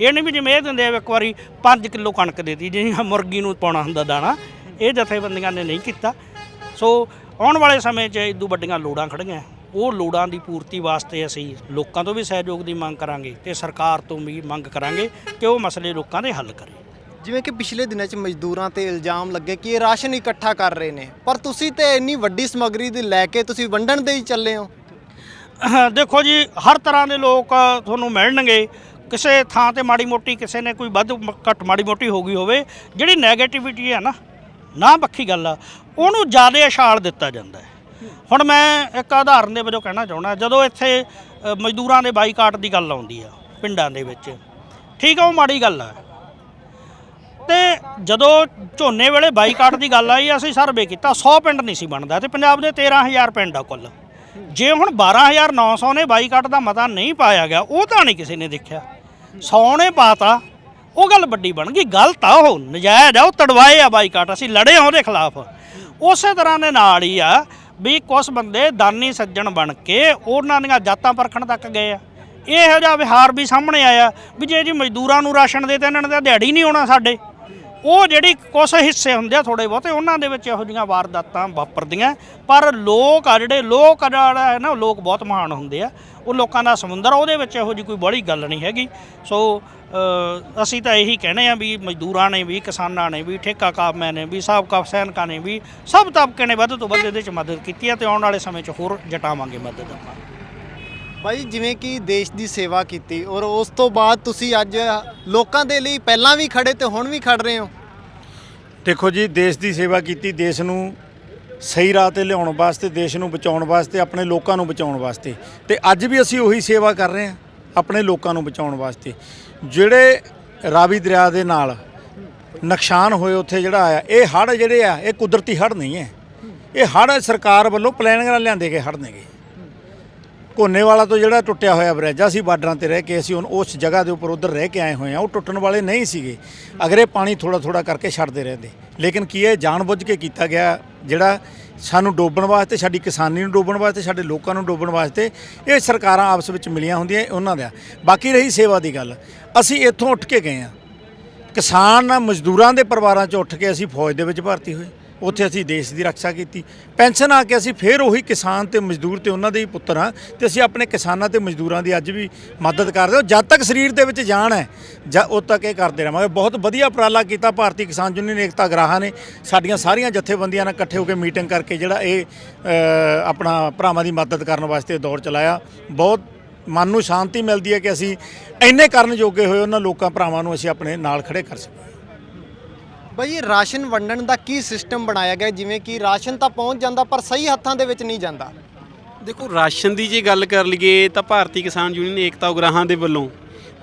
ਇਹ ਨਹੀਂ ਵੀ ਜਿਵੇਂ ਇਹ ਦਿੰਦੇ ਆ ਇੱਕ ਵਾਰੀ 5 ਕਿਲੋ ਕਣਕ ਦੇਤੀ ਜਿਵੇਂ ਮੁਰਗੀ ਨੂੰ ਪਾਉਣਾ ਹੁੰਦਾ ਦਾਣਾ, ਇਹ ਜਥੇਬੰਦੀਆਂ ਨੇ ਨਹੀਂ ਕੀਤਾ। ਸੋ ਆਉਣ ਵਾਲੇ ਸਮੇਂ 'ਚ ਇਦੋਂ ਵੱਡੀਆਂ ਲੋੜਾਂ ਖੜੀਆਂ ਉਹ ਲੋੜਾਂ ਦੀ ਪੂਰਤੀ ਵਾਸਤੇ ਅਸੀਂ ਲੋਕਾਂ ਤੋਂ ਵੀ ਸਹਿਯੋਗ ਦੀ ਮੰਗ ਕਰਾਂਗੇ ਤੇ ਸਰਕਾਰ ਤੋਂ ਵੀ ਮੰਗ ਕਰਾਂਗੇ ਕਿ ਉਹ ਮਸਲੇ ਲੋਕਾਂ ਦੇ ਹੱਲ ਕਰੇ। ਜਿਵੇਂ ਕਿ ਪਿਛਲੇ ਦਿਨਾਂ 'ਚ ਮਜ਼ਦੂਰਾਂ ਤੇ ਇਲਜ਼ਾਮ ਲੱਗੇ ਕਿ ਇਹ ਰਾਸ਼ਨ ਇਕੱਠਾ ਕਰ ਰਹੇ ਨੇ। ਪਰ ਤੁਸੀਂ ਤੇ ਇੰਨੀ ਵੱਡੀ ਸਮੱਗਰੀ ਦੀ ਲੈ ਕੇ ਤੁਸੀਂ ਵੰਡਣ ਦੇ ਹੀ ਚੱਲੇ ਹੋ। ਦੇਖੋ ਜੀ ਹਰ ਤਰ੍ਹਾਂ ਦੇ ਲੋਕ ਤੁਹਾਨੂੰ ਮਿਲਣਗੇ। ਕਿਸੇ ਥਾਂ ਤੇ ਮਾੜੀ ਮੋਟੀ ਕਿਸੇ ਨੇ ਕੋਈ ਵੱਧ ਘੱਟ ਮਾੜੀ ਮੋਟੀ ਹੋ ਗਈ ਹੋਵੇ ਜਿਹੜੀ 네ਗੇਟਿਵਿਟੀ ਹੈ ਨਾ ਨਾ ਪੱਖੀ ਗੱਲ ਆ ਉਹਨੂੰ ਜ਼ਿਆਦਾ ਇਸ਼ਾਲ ਦਿੱਤਾ ਜਾਂਦਾ ਹੈ। ਹੁਣ ਮੈਂ ਇੱਕ ਉਦਾਹਰਨ ਦੇ ਵਜੋਂ ਕਹਿਣਾ ਚਾਹੁੰਦਾ ਜਦੋਂ ਇੱਥੇ ਅ, ਮਜ਼ਦੂਰਾਂ ਦੇ ਬਾਈਕਾਟ ਦੀ ਗੱਲ ਆਉਂਦੀ ਆ ਪਿੰਡਾਂ ਦੇ ਵਿੱਚ ਠੀਕ ਆ ਉਹ ਮਾੜੀ ਗੱਲ ਆ। ਤੇ ਜਦੋਂ ਝੋਨੇ ਵੇਲੇ ਬਾਈਕਾਟ ਦੀ ਗੱਲ ਆਈ ਅਸੀਂ ਸਰਵੇ ਕੀਤਾ 100 ਪਿੰਡ ਨਹੀਂ ਸੀ ਬਣਦਾ ਤੇ ਪੰਜਾਬ ਦੇ 13000 ਪਿੰਡ ਆ ਕੁੱਲ। ਜੇ ਹੁਣ 12900 ਨੇ ਬਾਈਕਾਟ ਦਾ ਮਤਾ ਨਹੀਂ ਪਾਇਆ ਗਿਆ ਉਹ ਤਾਂ ਨਹੀਂ ਕਿਸੇ ਨੇ ਦੇਖਿਆ। 100 ਨੇ ਪਾਤਾ ਉਹ ਗੱਲ ਵੱਡੀ ਬਣ ਗਈ ਗਲਤ ਆ ਉਹ ਨਜਾਇਜ਼ ਆ ਉਹ ਤੜਵਾਏ ਆ ਬਾਈਕਾਟ ਅਸੀਂ ਲੜੇ ਆ ਉਹਦੇ ਖਿਲਾਫ। ਉਸੇ ਤਰ੍ਹਾਂ ਦੇ ਨਾਲ ਹੀ ਆ ਵੀ ਕੁਝ ਬੰਦੇ ਦਾਨੀ ਸੱਜਣ ਬਣ ਕੇ ਉਹਨਾਂ ਦੀਆਂ ਜਾਤਾਂ ਪਰਖਣ ਤੱਕ ਗਏ ਆ। ਇਹੋ ਜਿਹਾ ਵਿਹਾਰ ਵੀ ਸਾਹਮਣੇ ਆਇਆ ਵੀ ਜੇ ਜੀ ਮਜ਼ਦੂਰਾਂ ਨੂੰ ਰਾਸ਼ਨ ਦੇ ਤਾਂ ਇਹਨਾਂ ਨੇ ਤਾਂ ਦਿਹਾੜੀ ਨਹੀਂ ਆਉਣਾ ਸਾਡੇ। ਉਹ ਜਿਹੜੀ ਕੁਛ ਹਿੱਸੇ ਹੁੰਦੇ ਆ ਥੋੜੇ ਬਹੁਤੇ, ਉਹਨਾਂ ਦੇ ਵਿੱਚ ਇਹੋ ਜਿਹੀਆਂ ਵਾਰਦਾਤਾਂ ਵਾਪਰਦੀਆਂ। ਪਰ ਲੋਕ ਆ ਜਿਹੜੇ, ਲੋਕ ਆ ਜਿਹੜਾ ਹੈ ਨਾ ਉਹ ਲੋਕ ਬਹੁਤ ਮਹਾਨ ਹੁੰਦੇ ਆ। ਉਹ ਲੋਕਾਂ ਦਾ ਸਮੁੰਦਰ ਉਹਦੇ ਵਿੱਚ ਇਹੋ ਜਿਹੀ ਕੋਈ ਬੜੀ ਗੱਲ ਨਹੀਂ ਹੈਗੀ। ਸੋ ਅਸੀਂ ਤਾਂ ਇਹੀ ਕਹਿੰਦੇ ਆ ਵੀ ਮਜ਼ਦੂਰਾਂ ਨੇ ਵੀ, ਕਿਸਾਨਾਂ ਨੇ ਵੀ, ਠੇਕਾ ਕਾਮਿਆਂ ਨੇ ਵੀ, ਸਾਬਕਾ ਸੈਨਿਕਾਂ ਨੇ ਵੀ, ਸਭ ਤਬਕੇ ਨੇ ਵੱਧ ਤੋਂ ਵੱਧ ਇਹਦੇ 'ਚ ਮਦਦ ਕੀਤੀ ਹੈ ਤੇ ਆਉਣ ਵਾਲੇ ਸਮੇਂ 'ਚ ਹੋਰ ਜਟਾਵਾਂਗੇ ਮਦਦ ਆਪਾਂ। ਬਾਈ, ਜਿਵੇਂ ਕਿ ਦੇਸ਼ ਦੀ ਸੇਵਾ ਕੀਤੀ ਔਰ ਉਸ ਤੋਂ ਬਾਅਦ ਤੁਸੀਂ ਅੱਜ ਲੋਕਾਂ ਦੇ ਲਈ ਪਹਿਲਾਂ ਵੀ ਖੜੇ ਤੇ ਹੁਣ ਵੀ ਖੜ ਰਹੇ ਹੋ? ਦੇਖੋ ਜੀ, ਦੇਸ਼ ਦੀ ਸੇਵਾ ਕੀਤੀ, ਦੇਸ਼ ਨੂੰ ਸਹੀ ਰਾਹ ਤੇ ਲਿਆਉਣ ਵਾਸਤੇ, ਦੇਸ਼ ਨੂੰ ਬਚਾਉਣ ਵਾਸਤੇ, ਆਪਣੇ ਲੋਕਾਂ ਨੂੰ ਬਚਾਉਣ ਵਾਸਤੇ। ਤੇ ਅੱਜ ਵੀ ਅਸੀਂ ਉਹੀ ਸੇਵਾ ਕਰ ਰਹੇ ਹਾਂ, ਆਪਣੇ ਲੋਕਾਂ ਨੂੰ ਬਚਾਉਣ ਵਾਸਤੇ। ਜਿਹੜੇ ਰਾਵੀ ਦਰਿਆ ਦੇ ਨਾਲ ਨੁਕਸਾਨ ਹੋਏ ਉੱਥੇ ਜਿਹੜਾ ਆਇਆ, ਇਹ ਹੜ੍ਹ ਜਿਹੜੇ ਆ, ਇਹ ਕੁਦਰਤੀ ਹੜ੍ਹ ਨਹੀਂ ਹੈ। ਇਹ ਹੜ੍ਹ ਸਰਕਾਰ ਵੱਲੋਂ ਪਲੈਨਿੰਗ ਨਾਲ ਲਿਆਂਦੇ ਗਏ, ਹੜ੍ਹ ਨੇਗੇ। ਕੋਨੇਵਾਲਾ ਤੋਂ ਜਿਹੜਾ ਟੁੱਟਿਆ ਹੋਇਆ ਬ੍ਰਿਜ ਆ, ਅਸੀਂ ਬਾਰਡਰਾਂ ਤੇ ਰਹਿ ਕੇ ਅਸੀਂ ਹੁਣ ਉਸ ਜਗ੍ਹਾ ਦੇ ਉੱਪਰ ਉਧਰ ਰਹਿ ਕੇ ਆਏ ਹੋਏ ਆ। ਉਹ ਟੁੱਟਣ ਵਾਲੇ ਨਹੀਂ ਸੀਗੇ। ਅਗਰ ਇਹ ਪਾਣੀ ਥੋੜਾ ਥੋੜਾ ਕਰਕੇ ਛੱਡਦੇ ਰਹਿੰਦੇ। ਲੇਕਿਨ ਕੀ ਇਹ ਜਾਣਬੁੱਝ ਕੇ ਕੀਤਾ ਗਿਆ ਜਿਹੜਾ ਸਾਨੂੰ ਡੋਬਣ ਵਾਸਤੇ ਸਾਡੀ ਕਿਸਾਨੀ ਨੂੰ ਡੋਬਣ ਵਾਸਤੇ ਸਾਡੇ ਲੋਕਾਂ ਨੂੰ ਡੋਬਣ ਵਾਸਤੇ ਇਹ ਸਰਕਾਰਾਂ ਆਪਸ ਵਿੱਚ ਮਿਲੀਆਂ ਹੁੰਦੀਆਂ ਉਹਨਾਂ ਦਾ ਬਾਕੀ ਰਹੀ ਸੇਵਾ ਦੀ ਗੱਲ। ਅਸੀਂ ਇੱਥੋਂ ਉੱਠ ਕੇ ਗਏ ਆ। ਕਿਸਾਨ ਮਜ਼ਦੂਰਾਂ ਦੇ ਪਰਿਵਾਰਾਂ 'ਚ ਉੱਠ ਕੇ ਅਸੀਂ ਫੌਜ ਦੇ ਵਿੱਚ ਭਰਤੀ ਹੋਏ। ਉੱਥੇ ਅਸੀਂ ਦੇਸ਼ ਦੀ ਰੱਖਿਆ ਕੀਤੀ। ਪੈਨਸ਼ਨ ਆ ਕੇ ਅਸੀਂ ਫੇਰ ਉਹੀ ਕਿਸਾਨ ਤੇ ਮਜ਼ਦੂਰ ਤੇ ਉਹਨਾਂ ਦੇ ਹੀ ਪੁੱਤਰ ਹਾਂ ਤੇ ਅਸੀਂ ਆਪਣੇ ਕਿਸਾਨਾਂ ਤੇ ਮਜ਼ਦੂਰਾਂ ਦੀ ਅੱਜ ਵੀ ਮਦਦ ਕਰਦੇ ਹਾਂ। ਜਦ ਤੱਕ ਸਰੀਰ ਦੇ ਵਿੱਚ ਜਾਨ ਹੈ, ਜਾਂ ਉਦ ਤੱਕ ਇਹ ਕਰਦੇ ਰਹਾਂਗੇ। ਬਹੁਤ ਵਧੀਆ ਉਪਰਾਲਾ ਕੀਤਾ ਭਾਰਤੀ ਕਿਸਾਨ ਯੂਨੀਅਨ ਏਕਤਾ ਗਰਾਹਾਂ ਨੇ। ਸਾਡੀਆਂ ਸਾਰੀਆਂ ਜਥੇਬੰਦੀਆਂ ਨਾਲ ਇਕੱਠੇ ਹੋ ਕੇ ਮੀਟਿੰਗ ਕਰਕੇ ਜਿਹੜਾ ਇਹ ਆਪਣਾ ਭਰਾਵਾਂ ਦੀ ਮਦਦ ਕਰਨ ਵਾਸਤੇ ਦੌਰ ਚਲਾਇਆ। ਬਹੁਤ ਮਨ ਨੂੰ ਸ਼ਾਂਤੀ ਮਿਲਦੀ ਹੈ ਕਿ ਅਸੀਂ ਇੰਨੇ ਕਰਨ ਜੋਗੇ ਹੋਏ ਉਹਨਾਂ ਲੋਕਾਂ ਭਰਾਵਾਂ ਨੂੰ ਅਸੀਂ ਆਪਣੇ ਨਾਲ ਖੜੇ ਕਰ ਸਕੀਏ। ਬਾਈ, ਇਹ ਰਾਸ਼ਨ ਵੰਡਣ ਦਾ ਕੀ ਸਿਸਟਮ ਬਣਾਇਆ ਗਿਆ? ਜਿਵੇਂ ਕਿ ਰਾਸ਼ਨ ਤਾਂ ਪਹੁੰਚ ਜਾਂਦਾ, ਪਰ ਸਹੀ ਹੱਥਾਂ ਦੇ ਵਿੱਚ ਨਹੀਂ ਜਾਂਦਾ। ਦੇਖੋ, ਰਾਸ਼ਨ ਦੀ ਜੇ ਗੱਲ ਕਰ ਲਈਏ, ਤਾਂ ਭਾਰਤੀ ਕਿਸਾਨ ਯੂਨੀਅਨ ਏਕਤਾ ਉਗਰਾਹਾਂ ਦੇ ਵੱਲੋਂ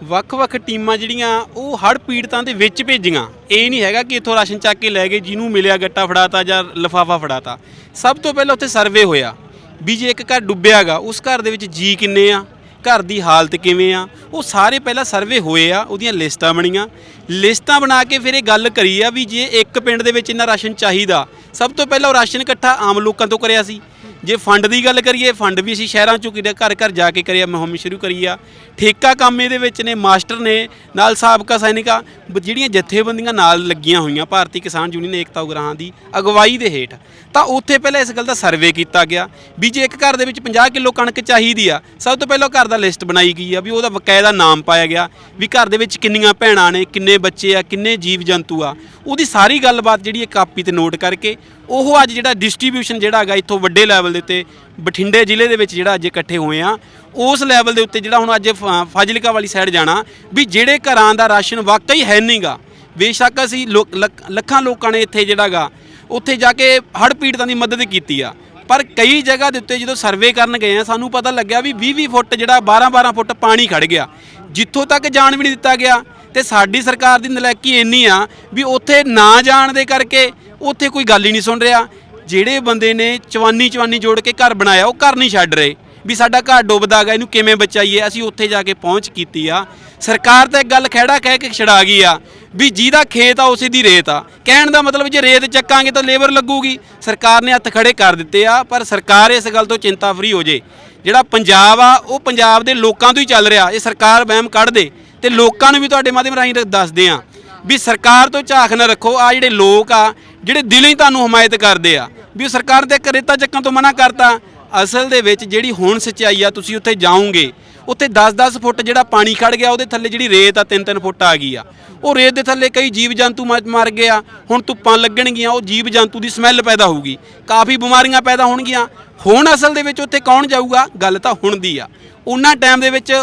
ਵੱਖ-ਵੱਖ ਟੀਮਾਂ ਜਿਹੜੀਆਂ, ਉਹ ਹੜ੍ਹ ਪੀੜਤਾਂ ਦੇ ਵਿੱਚ ਭੇਜੀਆਂ। ਇਹ ਨਹੀਂ ਹੈਗਾ ਕਿ ਇੱਥੋਂ ਰਾਸ਼ਨ ਚੱਕ ਕੇ ਲੈ ਗਏ, ਜਿਹਨੂੰ ਮਿਲਿਆ ਗੱਟਾ ਫੜਾਤਾ ਜਾਂ ਲਫਾਫਾ ਫੜਾਤਾ। ਸਭ ਤੋਂ ਪਹਿਲਾਂ ਉੱਥੇ ਸਰਵੇ ਹੋਇਆ ਵੀ ਜੇ ਇੱਕ ਘਰ ਡੁੱਬਿਆਗਾ, ਉਸ ਘਰ ਦੇ ਵਿੱਚ ਜੀ ਕਿੰਨੇ ਆ? ਘਰ ਦੀ ਹਾਲਤ ਕਿਵੇਂ ਆ? ਉਹ ਸਾਰੇ ਪਹਿਲਾਂ ਸਰਵੇ ਹੋਏ ਆ, ਉਹਦੀਆਂ ਲਿਸਟਾਂ ਬਣੀਆਂ। ਲਿਸਟਾਂ ਬਣਾ ਕੇ ਫਿਰ ਇਹ ਗੱਲ ਕਰੀ ਆ ਵੀ ਜੇ ਇੱਕ ਪਿੰਡ ਦੇ ਵਿੱਚ ਇੰਨਾ ਰਾਸ਼ਨ ਚਾਹੀਦਾ, ਸਭ ਤੋਂ ਪਹਿਲਾਂ ਉਹ ਰਾਸ਼ਨ ਇਕੱਠਾ ਆਮ ਲੋਕਾਂ ਤੋਂ ਕਰਿਆ ਸੀ। ਜੇ ਫੰਡ ਦੀ ਗੱਲ ਕਰੀਏ, ਫੰਡ ਵੀ ਅਸੀਂ ਸ਼ਹਿਰਾਂ ਚੋਂ ਕਿਤੇ ਘਰ ਘਰ ਜਾ ਕੇ ਕਰਿਆ ਮੁਹਿੰਮ ਸ਼ੁਰੂ ਕਰੀ ਆ। ਠੇਕਾ ਕੰਮ ਇਹਦੇ ਵਿੱਚ ਨੇ, ਮਾਸਟਰ ਨੇ, ਨਾਲ ਸਾਬਕਾ ਸੈਨਿਕਾਂ ਬ- ਜਿਹੜੀਆਂ ਜਥੇਬੰਦੀਆਂ ਨਾਲ ਲੱਗੀਆਂ ਹੋਈਆਂ, ਭਾਰਤੀ ਕਿਸਾਨ ਯੂਨੀਅਨ ਏਕਤਾ ਉਗਰਾਹਾਂ ਦੀ ਅਗਵਾਈ ਦੇ ਹੇਠ, ਤਾਂ ਉੱਥੇ ਪਹਿਲਾਂ ਇਸ ਗੱਲ ਦਾ ਸਰਵੇ ਕੀਤਾ ਗਿਆ ਵੀ ਜੇ ਇੱਕ ਘਰ ਦੇ ਵਿੱਚ 50 ਕਿਲੋ ਕਣਕ ਚਾਹੀਦੀ ਆ, ਸਭ ਤੋਂ ਪਹਿਲਾਂ ਘਰ ਦਾ ਲਿਸਟ ਬਣਾਈ ਗਈ ਆ ਵੀ ਉਹਦਾ ਬਕਾਇਦਾ ਨਾਮ ਪਾਇਆ ਗਿਆ ਵੀ ਘਰ ਦੇ ਵਿੱਚ ਕਿੰਨੀਆਂ ਭੈਣਾਂ ਨੇ, ਕਿੰਨੇ ਬੱਚੇ ਆ, ਕਿੰਨੇ ਜੀਵ ਜੰਤੂ ਆ। ਉਹਦੀ ਸਾਰੀ ਗੱਲਬਾਤ ਜਿਹੜੀ ਹੈ ਕਾਪੀ ਤੇ ਨੋਟ ਕਰਕੇ ਉਹ ਅੱਜ ਜਿਹੜਾ ਡਿਸਟ੍ਰੀਬਿਊਸ਼ਨ ਜਿਹੜਾ ਹੈਗਾ ਇੱਥੋਂ ਵੱਡੇ ਲੈਵਲ ਦੇ ਉੱਤੇ ਬਠਿੰਡੇ ਜ਼ਿਲ੍ਹੇ ਦੇ ਵਿੱਚ ਜਿਹੜਾ ਅੱਜ ਇਕੱਠੇ ਹੋਏ ਆ, ਉਸ ਲੈਵਲ ਦੇ ਉੱਤੇ ਜਿਹੜਾ ਹੁਣ ਅੱਜ ਫ- ਫਾਜ਼ਿਲਕਾ ਵਾਲੀ ਸਾਈਡ ਜਾਣਾ, ਵੀ ਜਿਹੜੇ ਘਰਾਂ ਦਾ ਰਾਸ਼ਨ ਵਾਕਈ ਹੈ ਨਹੀਂਗਾ ਬੇਸ਼ੱਕ ਅਸੀਂ ਲੋਕ- ਲੱਖ- ਲੱਖਾਂ ਲੋਕਾਂ ਨੇ ਇੱਥੇ ਜਿਹੜਾਗਾ ਉੱਥੇ ਜਾ ਕੇ ਹੜ੍ਹ ਪੀੜਤਾਂ ਦੀ ਮਦਦ ਕੀਤੀ ਆ। ਪਰ ਕਈ ਜਗ੍ਹਾ ਦੇ ਉੱਤੇ ਜਦੋਂ ਸਰਵੇ ਕਰਨ ਗਏ ਆ, ਸਾਨੂੰ ਪਤਾ ਲੱਗਿਆ ਵੀ 20-20 ਫੁੱਟ ਜਿਹੜਾ 12-12 ਫੁੱਟ ਪਾਣੀ ਖੜ ਗਿਆ। ਜਿੱਥੋਂ ਤੱਕ ਜਾਣ ਵੀ ਨਹੀਂ ਦਿੱਤਾ ਗਿਆ ਤੇ ਸਾਡੀ ਸਰਕਾਰ ਦੀ ਨਲਾਇਕੀ ਇੰਨੀ ਆ ਵੀ ਉੱਥੇ ਨਾ ਜਾਣ ਦੇ ਕਰਕੇ ਉੱਥੇ ਕੋਈ ਗੱਲ ਹੀ ਨਹੀਂ ਸੁਣ ਰਿਹਾ। ਜਿਹੜੇ ਬੰਦੇ ਨੇ ਚਵਾਨੀ ਚਵਾਨੀ ਜੋੜ ਕੇ ਘਰ ਬਣਾਇਆ, ਉਹ ਘਰ ਨਹੀਂ ਛੱਡ ਰਹੇ। ਵੀ ਸਾਡਾ ਘਰ ਡੁੱਬਦਾ ਗਾ, ਇਹਨੂੰ ਕਿਵੇਂ ਬਚਾਈਏ? ਅਸੀਂ ਉੱਥੇ ਜਾ ਕੇ ਪਹੁੰਚ ਕੀਤੀ ਆ। ਸਰਕਾਰ ਤਾਂ ਇੱਕ ਗੱਲ ਖਹਿੜਾ ਕਹਿ ਕੇ ਛੜਾ ਗਈ ਆ ਵੀ ਜਿਹਦਾ ਖੇਤ ਆ, ਉਸੇ ਦੀ ਰੇਤ ਆ। ਕਹਿਣ ਦਾ ਮਤਲਬ ਜੇ ਰੇਤ ਚੱਕਾਂਗੇ ਤਾਂ ਲੇਬਰ ਲੱਗੂਗੀ। ਸਰਕਾਰ ਨੇ ਹੱਥ ਖੜੇ ਕਰ ਦਿੱਤੇ ਆ, ਪਰ ਸਰਕਾਰ ਇਸ ਗੱਲ ਤੋਂ ਚਿੰਤਾ ਫਰੀ ਹੋ ਜੇ। ਜਿਹੜਾ ਪੰਜਾਬ ਆ, ਉਹ ਪੰਜਾਬ ਦੇ ਲੋਕਾਂ ਤੋਂ ਹੀ ਚੱਲ ਰਿਹਾ। ਇਹ ਸਰਕਾਰ ਵਹਿਮ ਕੱਢ ਦੇ। ਤੇ ਲੋਕਾਂ ਨੂੰ ਵੀ ਤੁਹਾਡੇ ਮਾਧਿਅਮ ਰਾਹੀਂ ਦੱਸਦੇ ਆ ਵੀ ਸਰਕਾਰ ਤੋਂ ਝਾਕ ਨਾ ਰੱਖੋ ਆ ਜਿਹੜੇ ਲੋਕ ਆ, ਜਿਹੜੇ ਦਿਲੋਂ ਹੀ ਤੁਹਾਨੂੰ ਹਮਾਇਤ ਕਰਦੇ ਆ, ਵੀ ਉਹ ਸਰਕਾਰ ਦੇ ਕਰੇਤਾ ਚੱਕਣ ਤੋਂ ਮਨਾ ਕਰਤਾ। ਅਸਲ ਦੇ ਵਿੱਚ ਜਿਹੜੀ ਹੁਣ ਸੱਚਾਈ ਆ, ਤੁਸੀਂ ਉੱਥੇ ਜਾਓਗੇ, ਉੱਥੇ 10-10 ਫੁੱਟ ਜਿਹੜਾ ਪਾਣੀ ਖੜ ਗਿਆ, ਉਹਦੇ ਥੱਲੇ ਜਿਹੜੀ ਰੇਤ ਆ 3-3 ਫੁੱਟ ਆ ਗਈ ਆ। ਉਹ ਰੇਤ ਦੇ ਥੱਲੇ ਕਈ ਜੀਵ ਜੰਤੂ ਮ- ਮਰ ਗਏ ਆ, ਹੁਣ ਧੁੱਪਾਂ ਲੱਗਣਗੀਆਂ, ਉਹ ਜੀਵ ਜੰਤੂ ਦੀ ਸਮੈਲ ਪੈਦਾ ਹੋਊਗੀ, ਕਾਫੀ ਬਿਮਾਰੀਆਂ ਪੈਦਾ ਹੋਣਗੀਆਂ। ਹੁਣ ਅਸਲ ਦੇ ਵਿੱਚ ਉੱਥੇ ਕੌਣ ਜਾਊਗਾ? ਗੱਲ ਤਾਂ ਹੁਣ ਦੀ ਆ। ਉਹਨਾਂ ਟਾਈਮ ਦੇ ਵਿੱਚ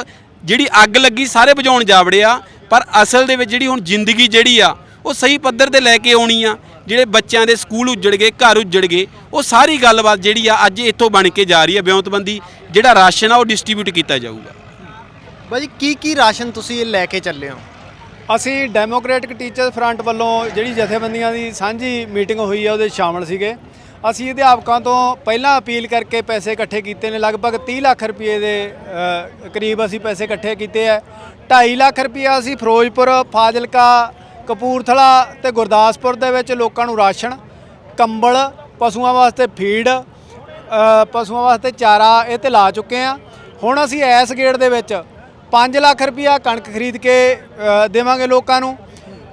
ਜਿਹੜੀ ਅੱਗ ਲੱਗੀ ਸਾਰੇ ਬੁਝਾਉਣ ਜਾ ਵੜੇ ਆ ਪਰ ਅਸਲ ਦੇ ਵਿੱਚ ਜਿਹੜੀ ਹੁਣ ਜ਼ਿੰਦਗੀ ਜਿਹੜੀ ਆ ਉਹ ਸਹੀ ਪੱਧਰ ਤੇ ਲੈ ਕੇ ਆਉਣੀ ਆ। ਜਿਹੜੇ ਬੱਚਿਆਂ ਦੇ ਸਕੂਲ ਉੱਜੜ ਗਏ ਘਰ ਉੱਜੜ ਗਏ ਉਹ ਸਾਰੀ ਗੱਲਬਾਤ ਜਿਹੜੀ ਆ ਅੱਜ ਇੱਥੋਂ ਬਣ ਕੇ ਜਾ ਰਹੀ ਹੈ ਵਿਉਂਤਬੰਦੀ ਜਿਹੜਾ ਰਾਸ਼ਨ ਆ ਉਹ ਡਿਸਟ੍ਰੀਬਿਊਟ ਕੀਤਾ ਜਾਊਗਾ। ਬਾਈ ਕੀ ਕੀ ਰਾਸ਼ਨ ਤੁਸੀਂ ਇਹ ਲੈ ਕੇ ਚੱਲੇ ਹੋ? ਅਸੀਂ ਡੈਮੋਕ੍ਰੈਟਿਕ ਟੀਚਰ ਫਰੰਟ ਵੱਲੋਂ ਜਿਹੜੀ ਜਥੇਬੰਦੀਆਂ ਦੀ ਸਾਂਝੀ ਮੀਟਿੰਗ ਹੋਈ ਆ ਉਹਦੇ 'ਚ ਸ਼ਾਮਲ ਸੀਗੇ। ਅਸੀਂ ਅਧਿਆਪਕਾਂ ਤੋਂ ਪਹਿਲਾਂ ਅਪੀਲ ਕਰਕੇ ਪੈਸੇ ਇਕੱਠੇ ਕੀਤੇ ਨੇ। ਲਗਭਗ 30 ਲੱਖ ਰੁਪਏ ਦੇ ਕਰੀਬ ਅਸੀਂ ਪੈਸੇ ਇਕੱਠੇ ਕੀਤੇ ਹੈ 2.5 ਲੱਖ ਰੁਪਇਆ ਅਸੀਂ ਫਿਰੋਜ਼ਪੁਰ, ਫਾਜ਼ਿਲਕਾ, ਕਪੂਰਥਲਾ ਤੇ ਗੁਰਦਾਸਪੁਰ ਦੇ ਵਿੱਚ ਲੋਕਾਂ ਨੂੰ ਰਾਸ਼ਨ, ਕੰਬਲ, ਪਸ਼ੂਆਂ ਵਾਸਤੇ ਫੀਡ ਪਸ਼ੂਆਂ ਵਾਸਤੇ ਚਾਰਾ ਇਹ ਤੇ ਲਾ ਚੁੱਕੇ ਆ। ਹੁਣ ਅਸੀਂ ਇਸ ਗੇਟ ਦੇ ਵਿੱਚ 5 ਲੱਖ ਰੁਪਇਆ ਕਣਕ ਖਰੀਦ ਕੇ ਦੇਵਾਂਗੇ ਲੋਕਾਂ ਨੂੰ।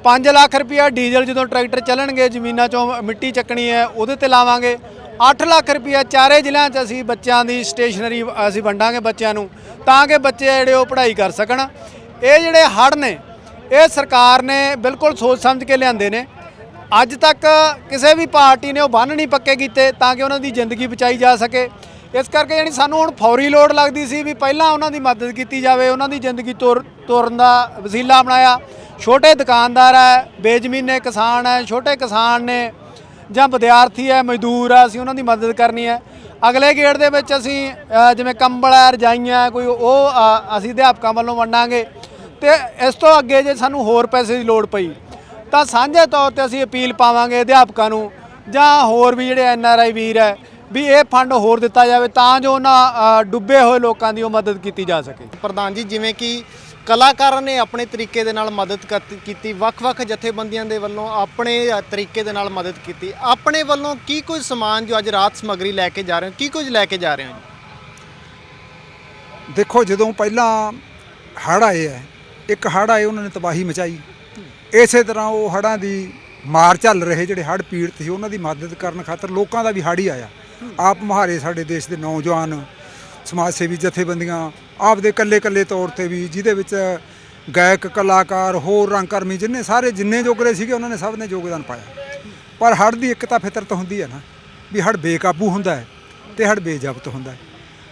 5 ਲੱਖ ਰੁਪਇਆ ਡੀਜ਼ਲ ਜਦੋਂ ਟਰੈਕਟਰ ਚੱਲਣਗੇ, ਜ਼ਮੀਨਾਂ ਚੋਂ ਮਿੱਟੀ ਚੱਕਣੀ ਹੈ, ਉਹਦੇ ਤੇ ਲਾਵਾਂਗੇ। 8 ਲੱਖ ਰੁਪਇਆ ਚਾਰੇ ਜ਼ਿਲ੍ਹਿਆਂ 'ਚ ਅਸੀਂ ਬੱਚਿਆਂ ਦੀ ਸਟੇਸ਼ਨਰੀ ਅਸੀਂ ਵੰਡਾਂਗੇ ਬੱਚਿਆਂ ਨੂੰ, ਤਾਂ ਕਿ ਬੱਚੇ ਜਿਹੜੇ ਉਹ ਪੜ੍ਹਾਈ ਕਰ ਸਕਣ। ਇਹ ਜਿਹੜੇ ਹੜ੍ਹ ਨੇ, ਇਹ ਸਰਕਾਰ ਨੇ ਬਿਲਕੁਲ ਸੋਚ ਸਮਝ ਕੇ ਲਿਆਂਦੇ ਨੇ। ਅੱਜ ਤੱਕ ਕਿਸੇ ਵੀ ਪਾਰਟੀ ਨੇ ਉਹ ਬੰਨ ਨਹੀਂ ਪੱਕੇ ਕੀਤੇ, ਤਾਂ ਕਿ ਉਹਨਾਂ ਦੀ ਜ਼ਿੰਦਗੀ ਬਚਾਈ ਜਾ ਸਕੇ। ਇਸ ਕਰਕੇ ਯਾਨੀ ਸਾਨੂੰ ਹੁਣ ਫੌਰੀ ਲੋੜ ਲੱਗਦੀ ਸੀ ਵੀ ਪਹਿਲਾਂ ਉਹਨਾਂ ਦੀ ਮਦਦ ਕੀਤੀ ਜਾਵੇ, ਉਹਨਾਂ ਦੀ ਜ਼ਿੰਦਗੀ ਤੁਰ, ਤੁਰਨ ਦਾ ਵਸੀਲਾ ਬਣਾਇਆ। ਛੋਟੇ ਦੁਕਾਨਦਾਰ ਹੈ, ਬੇਜ਼ਮੀਨੇ ਕਿਸਾਨ ਹੈ, ਛੋਟੇ ਕਿਸਾਨ ਨੇ ਜਾਂ ਵਿਦਿਆਰਥੀ ਹੈ, ਮਜ਼ਦੂਰ ਹੈ, ਅਸੀਂ ਉਹਨਾਂ ਦੀ ਮਦਦ ਕਰਨੀ ਹੈ। ਅਗਲੇ ਗੇੜ ਦੇ ਵਿੱਚ ਅਸੀਂ ਜਿਵੇਂ ਕੰਬਲ ਹੈ, ਰਜਾਈਆਂ, ਕੋਈ ਉਹ ਅਸੀਂ ਅਧਿਆਪਕਾਂ ਵੱਲੋਂ ਵੰਡਾਂਗੇ। ਤੇ ਇਸ ਤੋਂ ਅੱਗੇ ਜੇ ਸਾਨੂੰ ਹੋਰ ਪੈਸੇ ਦੀ ਲੋੜ ਪਈ, ਤਾਂ ਸਾਂਝੇ ਤੌਰ ਤੇ ਅਸੀਂ ਅਪੀਲ ਪਾਵਾਂਗੇ ਅਧਿਆਪਕਾਂ ਨੂੰ, ਜਾਂ ਹੋਰ ਵੀ ਜਿਹੜੇ ਐਨ ਆਰ ਆਈ ਵੀਰ ਹੈ, ਵੀ ਇਹ ਫੰਡ ਹੋਰ ਦਿੱਤਾ ਜਾਵੇ ਤਾਂ ਜੋ ਉਹਨਾਂ ਡੁੱਬੇ ਹੋਏ ਲੋਕਾਂ ਦੀ ਉਹ ਮਦਦ ਕੀਤੀ ਜਾ ਸਕੇ। ਪ੍ਰਧਾਨ ਜੀ, ਜਿਵੇਂ ਕਿ ਕਲਾਕਾਰਾਂ ਨੇ ਆਪਣੇ ਤਰੀਕੇ ਦੇ ਨਾਲ ਮਦਦ ਕਰਤ- ਕੀਤੀ ਵੱਖ-ਵੱਖ ਜਥੇਬੰਦੀਆਂ ਦੇ ਵੱਲੋਂ ਆਪਣੇ ਅ, ਤਰੀਕੇ ਦੇ ਨਾਲ ਮਦਦ ਕੀਤੀ। ਆਪਣੇ ਵੱਲੋਂ ਕੀ ਕੁਝ ਸਮਾਨ ਜੋ ਅੱਜ ਰਾਤ ਸਮੱਗਰੀ ਲੈ ਕੇ ਜਾ ਰਹੇ ਹੋ ਕੀ ਕੁਝ ਲੈ ਕੇ ਜਾ ਰਹੇ ਹੋ ਜੀ? ਦੇਖੋ ਜਦੋਂ ਪਹਿਲਾਂ ਹੜ੍ਹ ਆਏ ਹੈ ਇੱਕ ਹੜ੍ਹ ਆਏ ਉਹਨਾਂ ਨੇ ਤਬਾਹੀ ਮਚਾਈ। ਇਸੇ ਤਰ੍ਹਾਂ ਉਹ ਹੜ੍ਹਾਂ ਦੀ ਮਾਰ ਚੱਲ ਰਹੇ ਜਿਹੜੇ ਹੜ੍ਹ ਪੀੜਤ ਸੀ ਉਹਨਾਂ ਦੀ ਮਦਦ ਕਰਨ ਖਾਤਰ ਲੋਕਾਂ ਦਾ ਵੀ ਹੜ੍ਹ ਹੀ। ਆਇਆ ਆਪ ਮਹਾਰੇ ਸਾਡੇ ਦੇਸ਼ ਦੇ ਨੌਜਵਾਨ ਸਮਾਜ ਸੇਵੀ ਜਥੇਬੰਦੀਆਂ ਆਪਦੇ ਕੱਲੇ ਕੱਲੇ ਤੌਰ ਤੇ ਵੀ, ਜਿਹਦੇ ਵਿੱਚ ਗਾਇਕ, ਕਲਾਕਾਰ, ਹੋਰ ਰੰਗਕਰਮੀ ਜਿੰਨੇ ਸਾਰੇ ਜਿੰਨੇ ਜੋਗਰੇ ਸੀਗੇ, ਉਹਨਾਂ ਨੇ ਸਭ ਨੇ ਯੋਗਦਾਨ ਪਾਇਆ। ਪਰ ਹੜ੍ਹ ਦੀ ਇੱਕ ਤਾਂ ਫਿਤਰਤ ਹੁੰਦੀ ਹੈ ਨਾ, ਵੀ ਹੜ੍ਹ ਬੇਕਾਬੂ ਹੁੰਦਾ ਹੈ ਤੇ ਹੜ੍ਹ ਬੇਜ਼ਾਬਤ ਹੁੰਦਾ ਹੈ।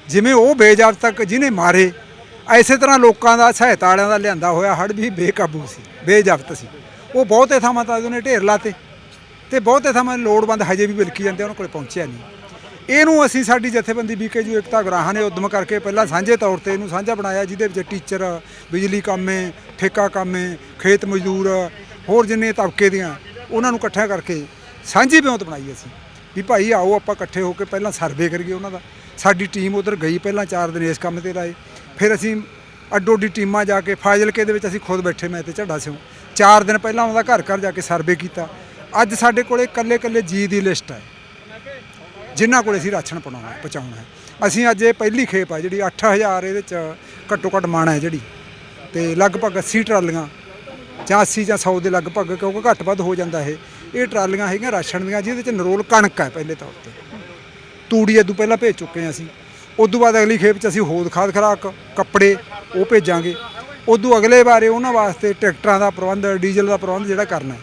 ਜਿਵੇਂ ਉਹ ਬੇਜ਼ਾਬਤ ਤੱਕ ਜਿਹਨੇ ਮਾਰੇ, ਐਸੇ ਤਰ੍ਹਾਂ ਲੋਕਾਂ ਦਾ, ਸਹਾਇਤਾ ਵਾਲਿਆਂ ਦਾ ਲਿਆਂਦਾ ਹੋਇਆ ਹੜ੍ਹ ਵੀ ਬੇਕਾਬੂ ਸੀ, ਬੇਜਬਤ ਸੀ। ਉਹ ਬਹੁਤੇ ਥਾਵਾਂ ਤਾਂ ਉਹਨੇ ਢੇਰ ਲਾਤੇ ਤੇ ਬਹੁਤੇ ਥਾਵਾਂ ਲੋੜਵੰਦ ਹਜੇ ਵੀ ਬਿਲਕੀ ਜਾਂਦੇ ਉਹਨਾਂ ਕੋਲ ਪਹੁੰਚਿਆ ਨਹੀਂ। ਇਹਨੂੰ ਅਸੀਂ ਸਾਡੀ ਜਥੇਬੰਦੀ ਬੀਕੇਯੂ ਏਕਤਾ ਗਰਾਹਾਂ ਨੇ ਉਦਮ ਕਰਕੇ ਪਹਿਲਾਂ ਸਾਂਝੇ ਤੌਰ ਤੇ ਇਹਨੂੰ ਸਾਂਝਾ ਬਣਾਇਆ, ਜਿਹਦੇ ਵਿੱਚ ਟੀਚਰ, ਬਿਜਲੀ ਕਾਮੇ, ਠੇਕਾ ਕਾਮੇ, ਖੇਤ ਮਜ਼ਦੂਰ, ਹੋਰ ਜਿੰਨੇ ਤਬਕੇ ਦੀਆਂ ਉਹਨਾਂ ਨੂੰ ਇਕੱਠਿਆਂ ਕਰਕੇ ਸਾਂਝੀ ਵਿਉਂਤ ਬਣਾਈ ਅਸੀਂ। ਵੀ ਭਾਈ ਆਓ ਆਪਾਂ ਇਕੱਠੇ ਹੋ ਕੇ ਪਹਿਲਾਂ ਸਰਵੇ ਕਰੀਏ ਉਹਨਾਂ ਦਾ। ਸਾਡੀ ਟੀਮ ਉਧਰ ਗਈ ਪਹਿਲਾਂ 4 ਦਿਨ ਇਸ ਕੰਮ ਤੇ ਲਾਏ। ਫਿਰ ਅਸੀਂ ਅੱਡੋ ਅੱਡੀ ਟੀਮਾਂ ਜਾ ਕੇ ਫਾਜ਼ਿਲਕੇ ਦੇ ਵਿੱਚ ਅਸੀਂ ਖੁਦ ਬੈਠੇ, ਮੈਂ ਤੇ ਝੱਡਾ ਸਿਓ 4 ਦਿਨ ਪਹਿਲਾਂ ਉਹਨਾਂ ਦਾ ਘਰ ਘਰ ਜਾ ਕੇ ਸਰਵੇ ਕੀਤਾ। ਅੱਜ ਸਾਡੇ ਕੋਲੇ ਇਕੱਲੇ ਇਕੱਲੇ ਜੀ ਦੀ ਲਿਸਟ ਹੈ। ਜਿਨ੍ਹਾਂ ਕੋਲ ਅਸੀਂ ਰਾਸ਼ਨ ਪਹੁੰਚਾਉਣਾ ਪਹੁੰਚਾਉਣਾ ਹੈ। ਅਸੀਂ ਅੱਜ ਇਹ ਪਹਿਲੀ ਖੇਪ ਆ ਜਿਹੜੀ 8000 ਇਹਦੇ ਚ ਘੱਟੋ ਘੱਟ ਮਾਣਾ ਹੈ ਜਿਹੜੀ। ਤੇ ਲਗਭਗ 80 ਟਰਾਲੀਆਂ, ਜਾਂ 80 ਜਾਂ 100 ਦੇ ਲਗਭਗ, ਕਿਉਂਕਿ ਘੱਟ ਵੱਧ ਹੋ ਜਾਂਦਾ ਇਹ। ਇਹ ਟਰਾਲੀਆਂ ਹੈਗੀਆਂ ਰਾਸ਼ਨ ਦੀਆਂ, ਜਿਹਦੇ ਚ ਨਰੋਲ ਕਣਕ ਹੈ ਪਹਿਲੇ ਤੌਰ ਤੇ। ਤੂੜੀ ਇਦੋਂ ਪਹਿਲਾਂ ਭੇਜ ਚੁੱਕੇ ਹਾਂ ਅਸੀਂ। ਉਦੋਂ ਬਾਅਦ ਅਗਲੀ ਖੇਪ ਚ ਅਸੀਂ ਹੋਦ ਖਾਦ ਖਰਾਕ, ਕੱਪੜੇ ਉਹ ਭੇਜਾਂਗੇ। ਉਦੋਂ ਅਗਲੇ ਬਾਰੇ ਉਹਨਾਂ ਵਾਸਤੇ ਟਰੈਕਟਰਾਂ ਦਾ ਪ੍ਰਬੰਧ, ਡੀਜ਼ਲ ਦਾ ਪ੍ਰਬੰਧ ਜਿਹੜਾ ਕਰਨਾ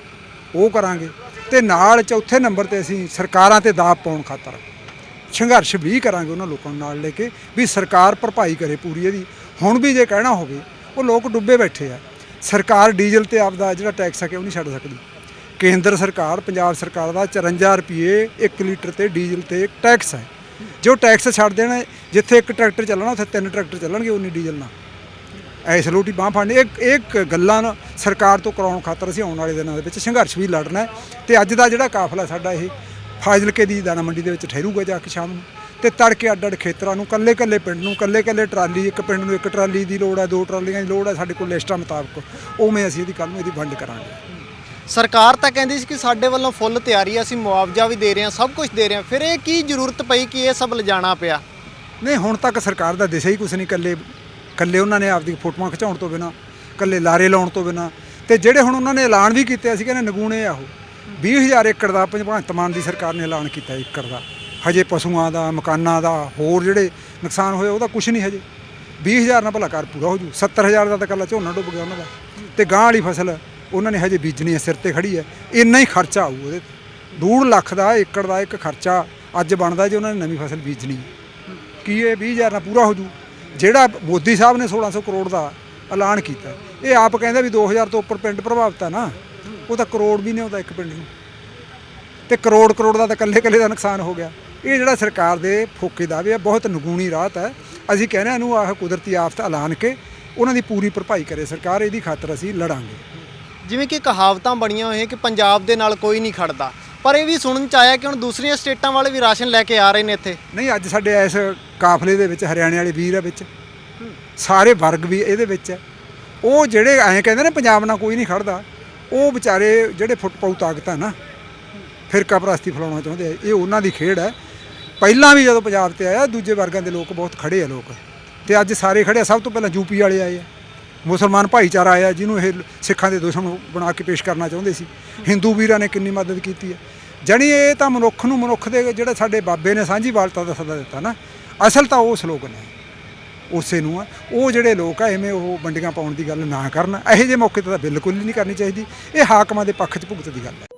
ਉਹ ਕਰਾਂਗੇ। ਤੇ ਨਾਲ ਚੌਥੇ ਨੰਬਰ ਤੇ ਅਸੀਂ ਸਰਕਾਰਾਂ ਤੇ ਦਾਅ ਪਾਉਣ ਖਾਤਰ ਸੰਘਰਸ਼ ਵੀ ਕਰਾਂਗੇ ਉਹਨਾਂ ਲੋਕਾਂ ਨੂੰ ਨਾਲ ਲੈ ਕੇ, ਵੀ ਸਰਕਾਰ ਭਰਪਾਈ ਕਰੇ ਪੂਰੀ ਇਹਦੀ। ਹੁਣ ਵੀ ਜੇ ਕਹਿਣਾ ਹੋਵੇ, ਉਹ ਲੋਕ ਡੁੱਬੇ ਬੈਠੇ ਆ। ਸਰਕਾਰ ਡੀਜ਼ਲ ਤੇ ਆਪਦਾ ਜਿਹੜਾ ਟੈਕਸ ਹੈ ਕਿ ਉਹ ਨਹੀਂ ਛੱਡ ਸਕਦੀ? ਕੇਂਦਰ ਸਰਕਾਰ, ਪੰਜਾਬ ਸਰਕਾਰ ਦਾ 54 ਰੁਪਏ 1 ਲੀਟਰ ਤੇ ਡੀਜ਼ਲ ਤੇ ਟੈਕਸ ਹੈ ਜੋ ਟੈਕਸ ਛੱਡ ਦੇਣ, ਜਿੱਥੇ ਇੱਕ ਟਰੈਕਟਰ ਚੱਲਣਾ, ਉੱਥੇ ਤਿੰਨ ਟਰੈਕਟਰ ਚੱਲਣਗੇ ਉਨੀ ਡੀਜ਼ਲ ਨਾਲ। ਐਸ ਲੋਟੀ ਬਾਂਹ ਫੜਨੀ। ਇੱਕ ਇੱਕ ਗੱਲਾਂ ਨਾ ਸਰਕਾਰ ਤੋਂ ਕਰਾਉਣ ਖਾਤਰ ਅਸੀਂ ਆਉਣ ਵਾਲੇ ਦਿਨਾਂ ਦੇ ਵਿੱਚ ਸੰਘਰਸ਼ ਵੀ ਲੜਨਾ ਹੈ। ਤੇ ਅੱਜ ਦਾ ਜਿਹੜਾ ਕਾਫਲਾ ਸਾਡਾ ਇਹ ਫਾਜ਼ਿਲਕੇ ਦੀ ਦਾਣਾ ਮੰਡੀ ਦੇ ਵਿੱਚ ਠਹਿਰੂਗਾ ਜਾ ਕੇ ਸ਼ਾਮ ਨੂੰ। ਤੇ ਤੜਕੇ ਅੱਡ ਅੱਡ ਖੇਤਰਾਂ ਨੂੰ ਕੱਲੇ ਕੱਲੇ ਪਿੰਡ ਨੂੰ ਕੱਲੇ ਕੱਲੇ ਟਰਾਲੀ ਇੱਕ ਪਿੰਡ ਨੂੰ ਇੱਕ ਟਰਾਲੀ ਦੀ ਲੋੜ ਹੈ ਦੋ ਟਰਾਲੀਆਂ ਦੀ ਲੋੜ ਹੈ ਸਾਡੇ ਕੋਲ ਲਿਸਟਾਂ ਮੁਤਾਬਕ। ਉਵੇਂ ਅਸੀਂ ਇਹਦੀ ਕੱਲ ਨੂੰ ਇਹਦੀ ਵੰਡ ਕਰਾਂਗੇ। ਸਰਕਾਰ ਤਾਂ ਕਹਿੰਦੀ ਸੀ ਕਿ ਸਾਡੇ ਵੱਲੋਂ ਫੁੱਲ ਤਿਆਰੀ ਆ ਅਸੀਂ ਮੁਆਵਜ਼ਾ ਵੀ ਦੇ ਰਹੇ ਹਾਂ ਸਭ ਕੁਝ ਦੇ ਰਹੇ ਹਾਂ। ਫਿਰ ਇਹ ਕੀ ਜ਼ਰੂਰਤ ਪਈ ਕਿ ਇਹ ਸਭ ਲਿਜਾਣਾ ਪਿਆ? ਨਹੀਂ ਹੁਣ ਤੱਕ ਸਰਕਾਰ ਦਾ ਦਿਸ਼ਾ ਹੀ ਕੁਛ ਨਹੀਂ ਕੱਲੇ ਕੱਲੇ ਉਹਨਾਂ ਨੇ ਆਪਦੀ ਫੋਟੋਆਂ ਖਿਚਾਉਣ ਤੋਂ ਬਿਨਾ ਕੱਲੇ ਲਾਰੇ ਲਾਉਣ ਤੋਂ ਬਿਨਾ। ਤੇ ਜਿਹੜੇ ਹੁਣ ਉਹਨਾਂ ਨੇ ਐਲਾਨ ਵੀ ਕੀਤੇ, ਅਸੀਂ ਕਹਿੰਦੇ ਨਗੂਣੇ ਆ ਉਹ। 20000 ਏਕੜ ਦਾ ਭਗਵੰਤ ਮਾਨ ਦੀ ਸਰਕਾਰ ਨੇ ਐਲਾਨ ਕੀਤਾ ਏਕੜ ਦਾ। ਹਜੇ ਪਸ਼ੂਆਂ ਦਾ, ਮਕਾਨਾਂ ਦਾ, ਹੋਰ ਜਿਹੜੇ ਨੁਕਸਾਨ ਹੋਏ, ਉਹਦਾ ਕੁਝ ਨਹੀਂ ਹਜੇ। 20000 ਨਾਲ ਭਲਾ ਕਰ ਪੂਰਾ ਹੋ ਜੂ। 70000 ਦਾ ਤਾਂ ਕੱਲਾ ਝੋਨਾ ਡੁੱਬ ਗਿਆ ਉਹਨਾਂ ਦਾ। ਤੇ ਗਾਂ ਵਾਲੀ ਫਸਲ, ਉਹਨਾਂ ਨੇ ਹਜੇ ਬੀਜਣੀ ਹੈ ਸਿਰ ਤੇ ਖੜੀ ਹੈ ਇੰਨਾ ਹੀ ਖਰਚਾ ਆਊ ਉਹਦੇ ਡੂਢ ਲੱਖ ਦਾ ਏਕੜ ਦਾ ਇੱਕ ਖਰਚਾ ਅੱਜ ਬਣਦਾ ਜੇ ਉਹਨਾਂ ਨੇ ਨਵੀਂ ਫਸਲ ਬੀਜਣੀ। ਕੀ ਇਹ 20000 ਨਾਲ ਪੂਰਾ ਹੋ ਜੂ? ਜਿਹੜਾ ਮੋਦੀ ਸਾਹਿਬ ਨੇ 1600 ਕਰੋੜ ਦਾ ਐਲਾਨ ਕੀਤਾ, ਇਹ ਆਪ ਕਹਿੰਦੇ ਵੀ 2000 ਤੋਂ ਉੱਪਰ ਪਿੰਡ ਪ੍ਰਭਾਵਿਤ ਆ ਨਾ, ਉਹ ਤਾਂ ਕਰੋੜ ਵੀ ਨਹੀਂ ਆਉਂਦਾ ਇੱਕ ਪਿੰਡ ਨੂੰ। ਤੇ ਕਰੋੜ ਕਰੋੜ ਦਾ ਤਾਂ ਇਕੱਲੇ ਇਕੱਲੇ ਦਾ ਨੁਕਸਾਨ ਹੋ ਗਿਆ। ਇਹ ਜਿਹੜਾ ਸਰਕਾਰ ਦੇ ਫੋਕੇ ਦਾਅਵੇ ਆ, ਬਹੁਤ ਨਗੂਣੀ ਰਾਹਤ ਹੈ ਅਸੀਂ ਕਹਿੰਦੇ ਹਾਂ ਇਹਨੂੰ ਆਹ ਕੁਦਰਤੀ ਆਫਤ ਐਲਾਨ ਕੇ ਉਹਨਾਂ ਦੀ ਪੂਰੀ ਭਰਪਾਈ ਕਰੇ ਸਰਕਾਰ, ਇਹਦੀ ਖਾਤਰ ਅਸੀਂ ਲੜਾਂਗੇ। ਜਿਵੇਂ ਕਿ ਕਹਾਵਤਾਂ ਬਣੀਆਂ ਹੋਈਆਂ ਕਿ ਪੰਜਾਬ ਦੇ ਨਾਲ ਕੋਈ ਨਹੀਂ ਖੜਦਾ। ਪਰ ਇਹ ਵੀ ਸੁਣਨ ਚ ਆਇਆ ਕਿ ਹੁਣ ਦੂਸਰੀਆਂ ਸਟੇਟਾਂ ਵਾਲੇ ਵੀ ਰਾਸ਼ਨ ਲੈ ਕੇ ਆ ਰਹੇ ਨੇ ਇੱਥੇ। ਨਹੀਂ, ਅੱਜ ਸਾਡੇ ਇਸ ਕਾਫਲੇ ਦੇ ਵਿੱਚ, ਹਰਿਆਣੇ ਵਾਲੇ ਵੀਰ ਆ ਵਿੱਚ, ਸਾਰੇ ਵਰਗ ਵੀ ਇਹਦੇ ਵਿੱਚ ਹੈ ਉਹ ਜਿਹੜੇ ਐਂ ਕਹਿੰਦੇ ਨੇ, ਪੰਜਾਬ ਨਾਲ ਕੋਈ ਨਹੀਂ ਖੜਦਾ, ਉਹ ਵਿਚਾਰੇ ਜਿਹੜੇ ਫੁੱਟਪਾਉ ਤਾਕਤਾਂ ਨਾ ਫਿਰਕਾ ਪ੍ਰਸਤੀ ਫਲਾਉਣਾ ਚਾਹੁੰਦੇ ਆ। ਇਹ ਉਹਨਾਂ ਦੀ ਖੇਡ ਹੈ ਪਹਿਲਾਂ ਵੀ ਜਦੋਂ ਪੰਜਾਬ ਤੇ ਆਇਆ, ਦੂਜੇ ਵਰਗਾਂ ਦੇ ਲੋਕ ਬਹੁਤ ਖੜੇ ਆ ਲੋਕ। ਤੇ ਅੱਜ ਸਾਰੇ ਖੜੇ ਆ। ਸਭ ਤੋਂ ਪਹਿਲਾਂ ਯੂਪੀ ਵਾਲੇ ਆਏ ਆ। ਮੁਸਲਮਾਨ ਭਾਈਚਾਰਾ ਆਇਆ, ਜਿਹਨੂੰ ਇਹ ਸਿੱਖਾਂ ਦੇ ਦੁਸ਼ਮਣ ਬਣਾ ਕੇ ਪੇਸ਼ ਕਰਨਾ ਚਾਹੁੰਦੇ ਸੀ। ਹਿੰਦੂ ਵੀਰਾਂ ਨੇ ਕਿੰਨੀ ਮਦਦ ਕੀਤੀ ਹੈ। ਜਾਣੀ ਇਹ ਤਾਂ ਮਨੁੱਖ ਨੂੰ, ਮਨੁੱਖ ਦੇ ਜਿਹੜੇ ਸਾਡੇ ਬਾਬੇ ਨੇ ਸਾਂਝੀ ਵਾਲਤਾ ਦਾ ਸੱਦਾ ਦਿੱਤਾ ਨਾ, ਅਸਲ ਤਾਂ ਉਹ ਸਲੋਗਨ ਹੈ। ਉਸੇ ਨੂੰ ਆ। ਉਹ ਜਿਹੜੇ ਲੋਕ ਆ, ਐਵੇਂ ਉਹ ਵੰਡੀਆਂ ਪਾਉਣ ਦੀ ਗੱਲ ਨਾ ਕਰਨ। ਇਹੋ ਜਿਹੇ ਮੌਕੇ ਤੇ ਤਾਂ ਬਿਲਕੁਲ ਹੀ ਨਹੀਂ ਕਰਨੀ ਚਾਹੀਦੀ। ਇਹ ਹਾਕਮਾਂ ਦੇ ਪੱਖ 'ਚ ਭੁਗਤ ਦੀ ਗੱਲ ਹੈ।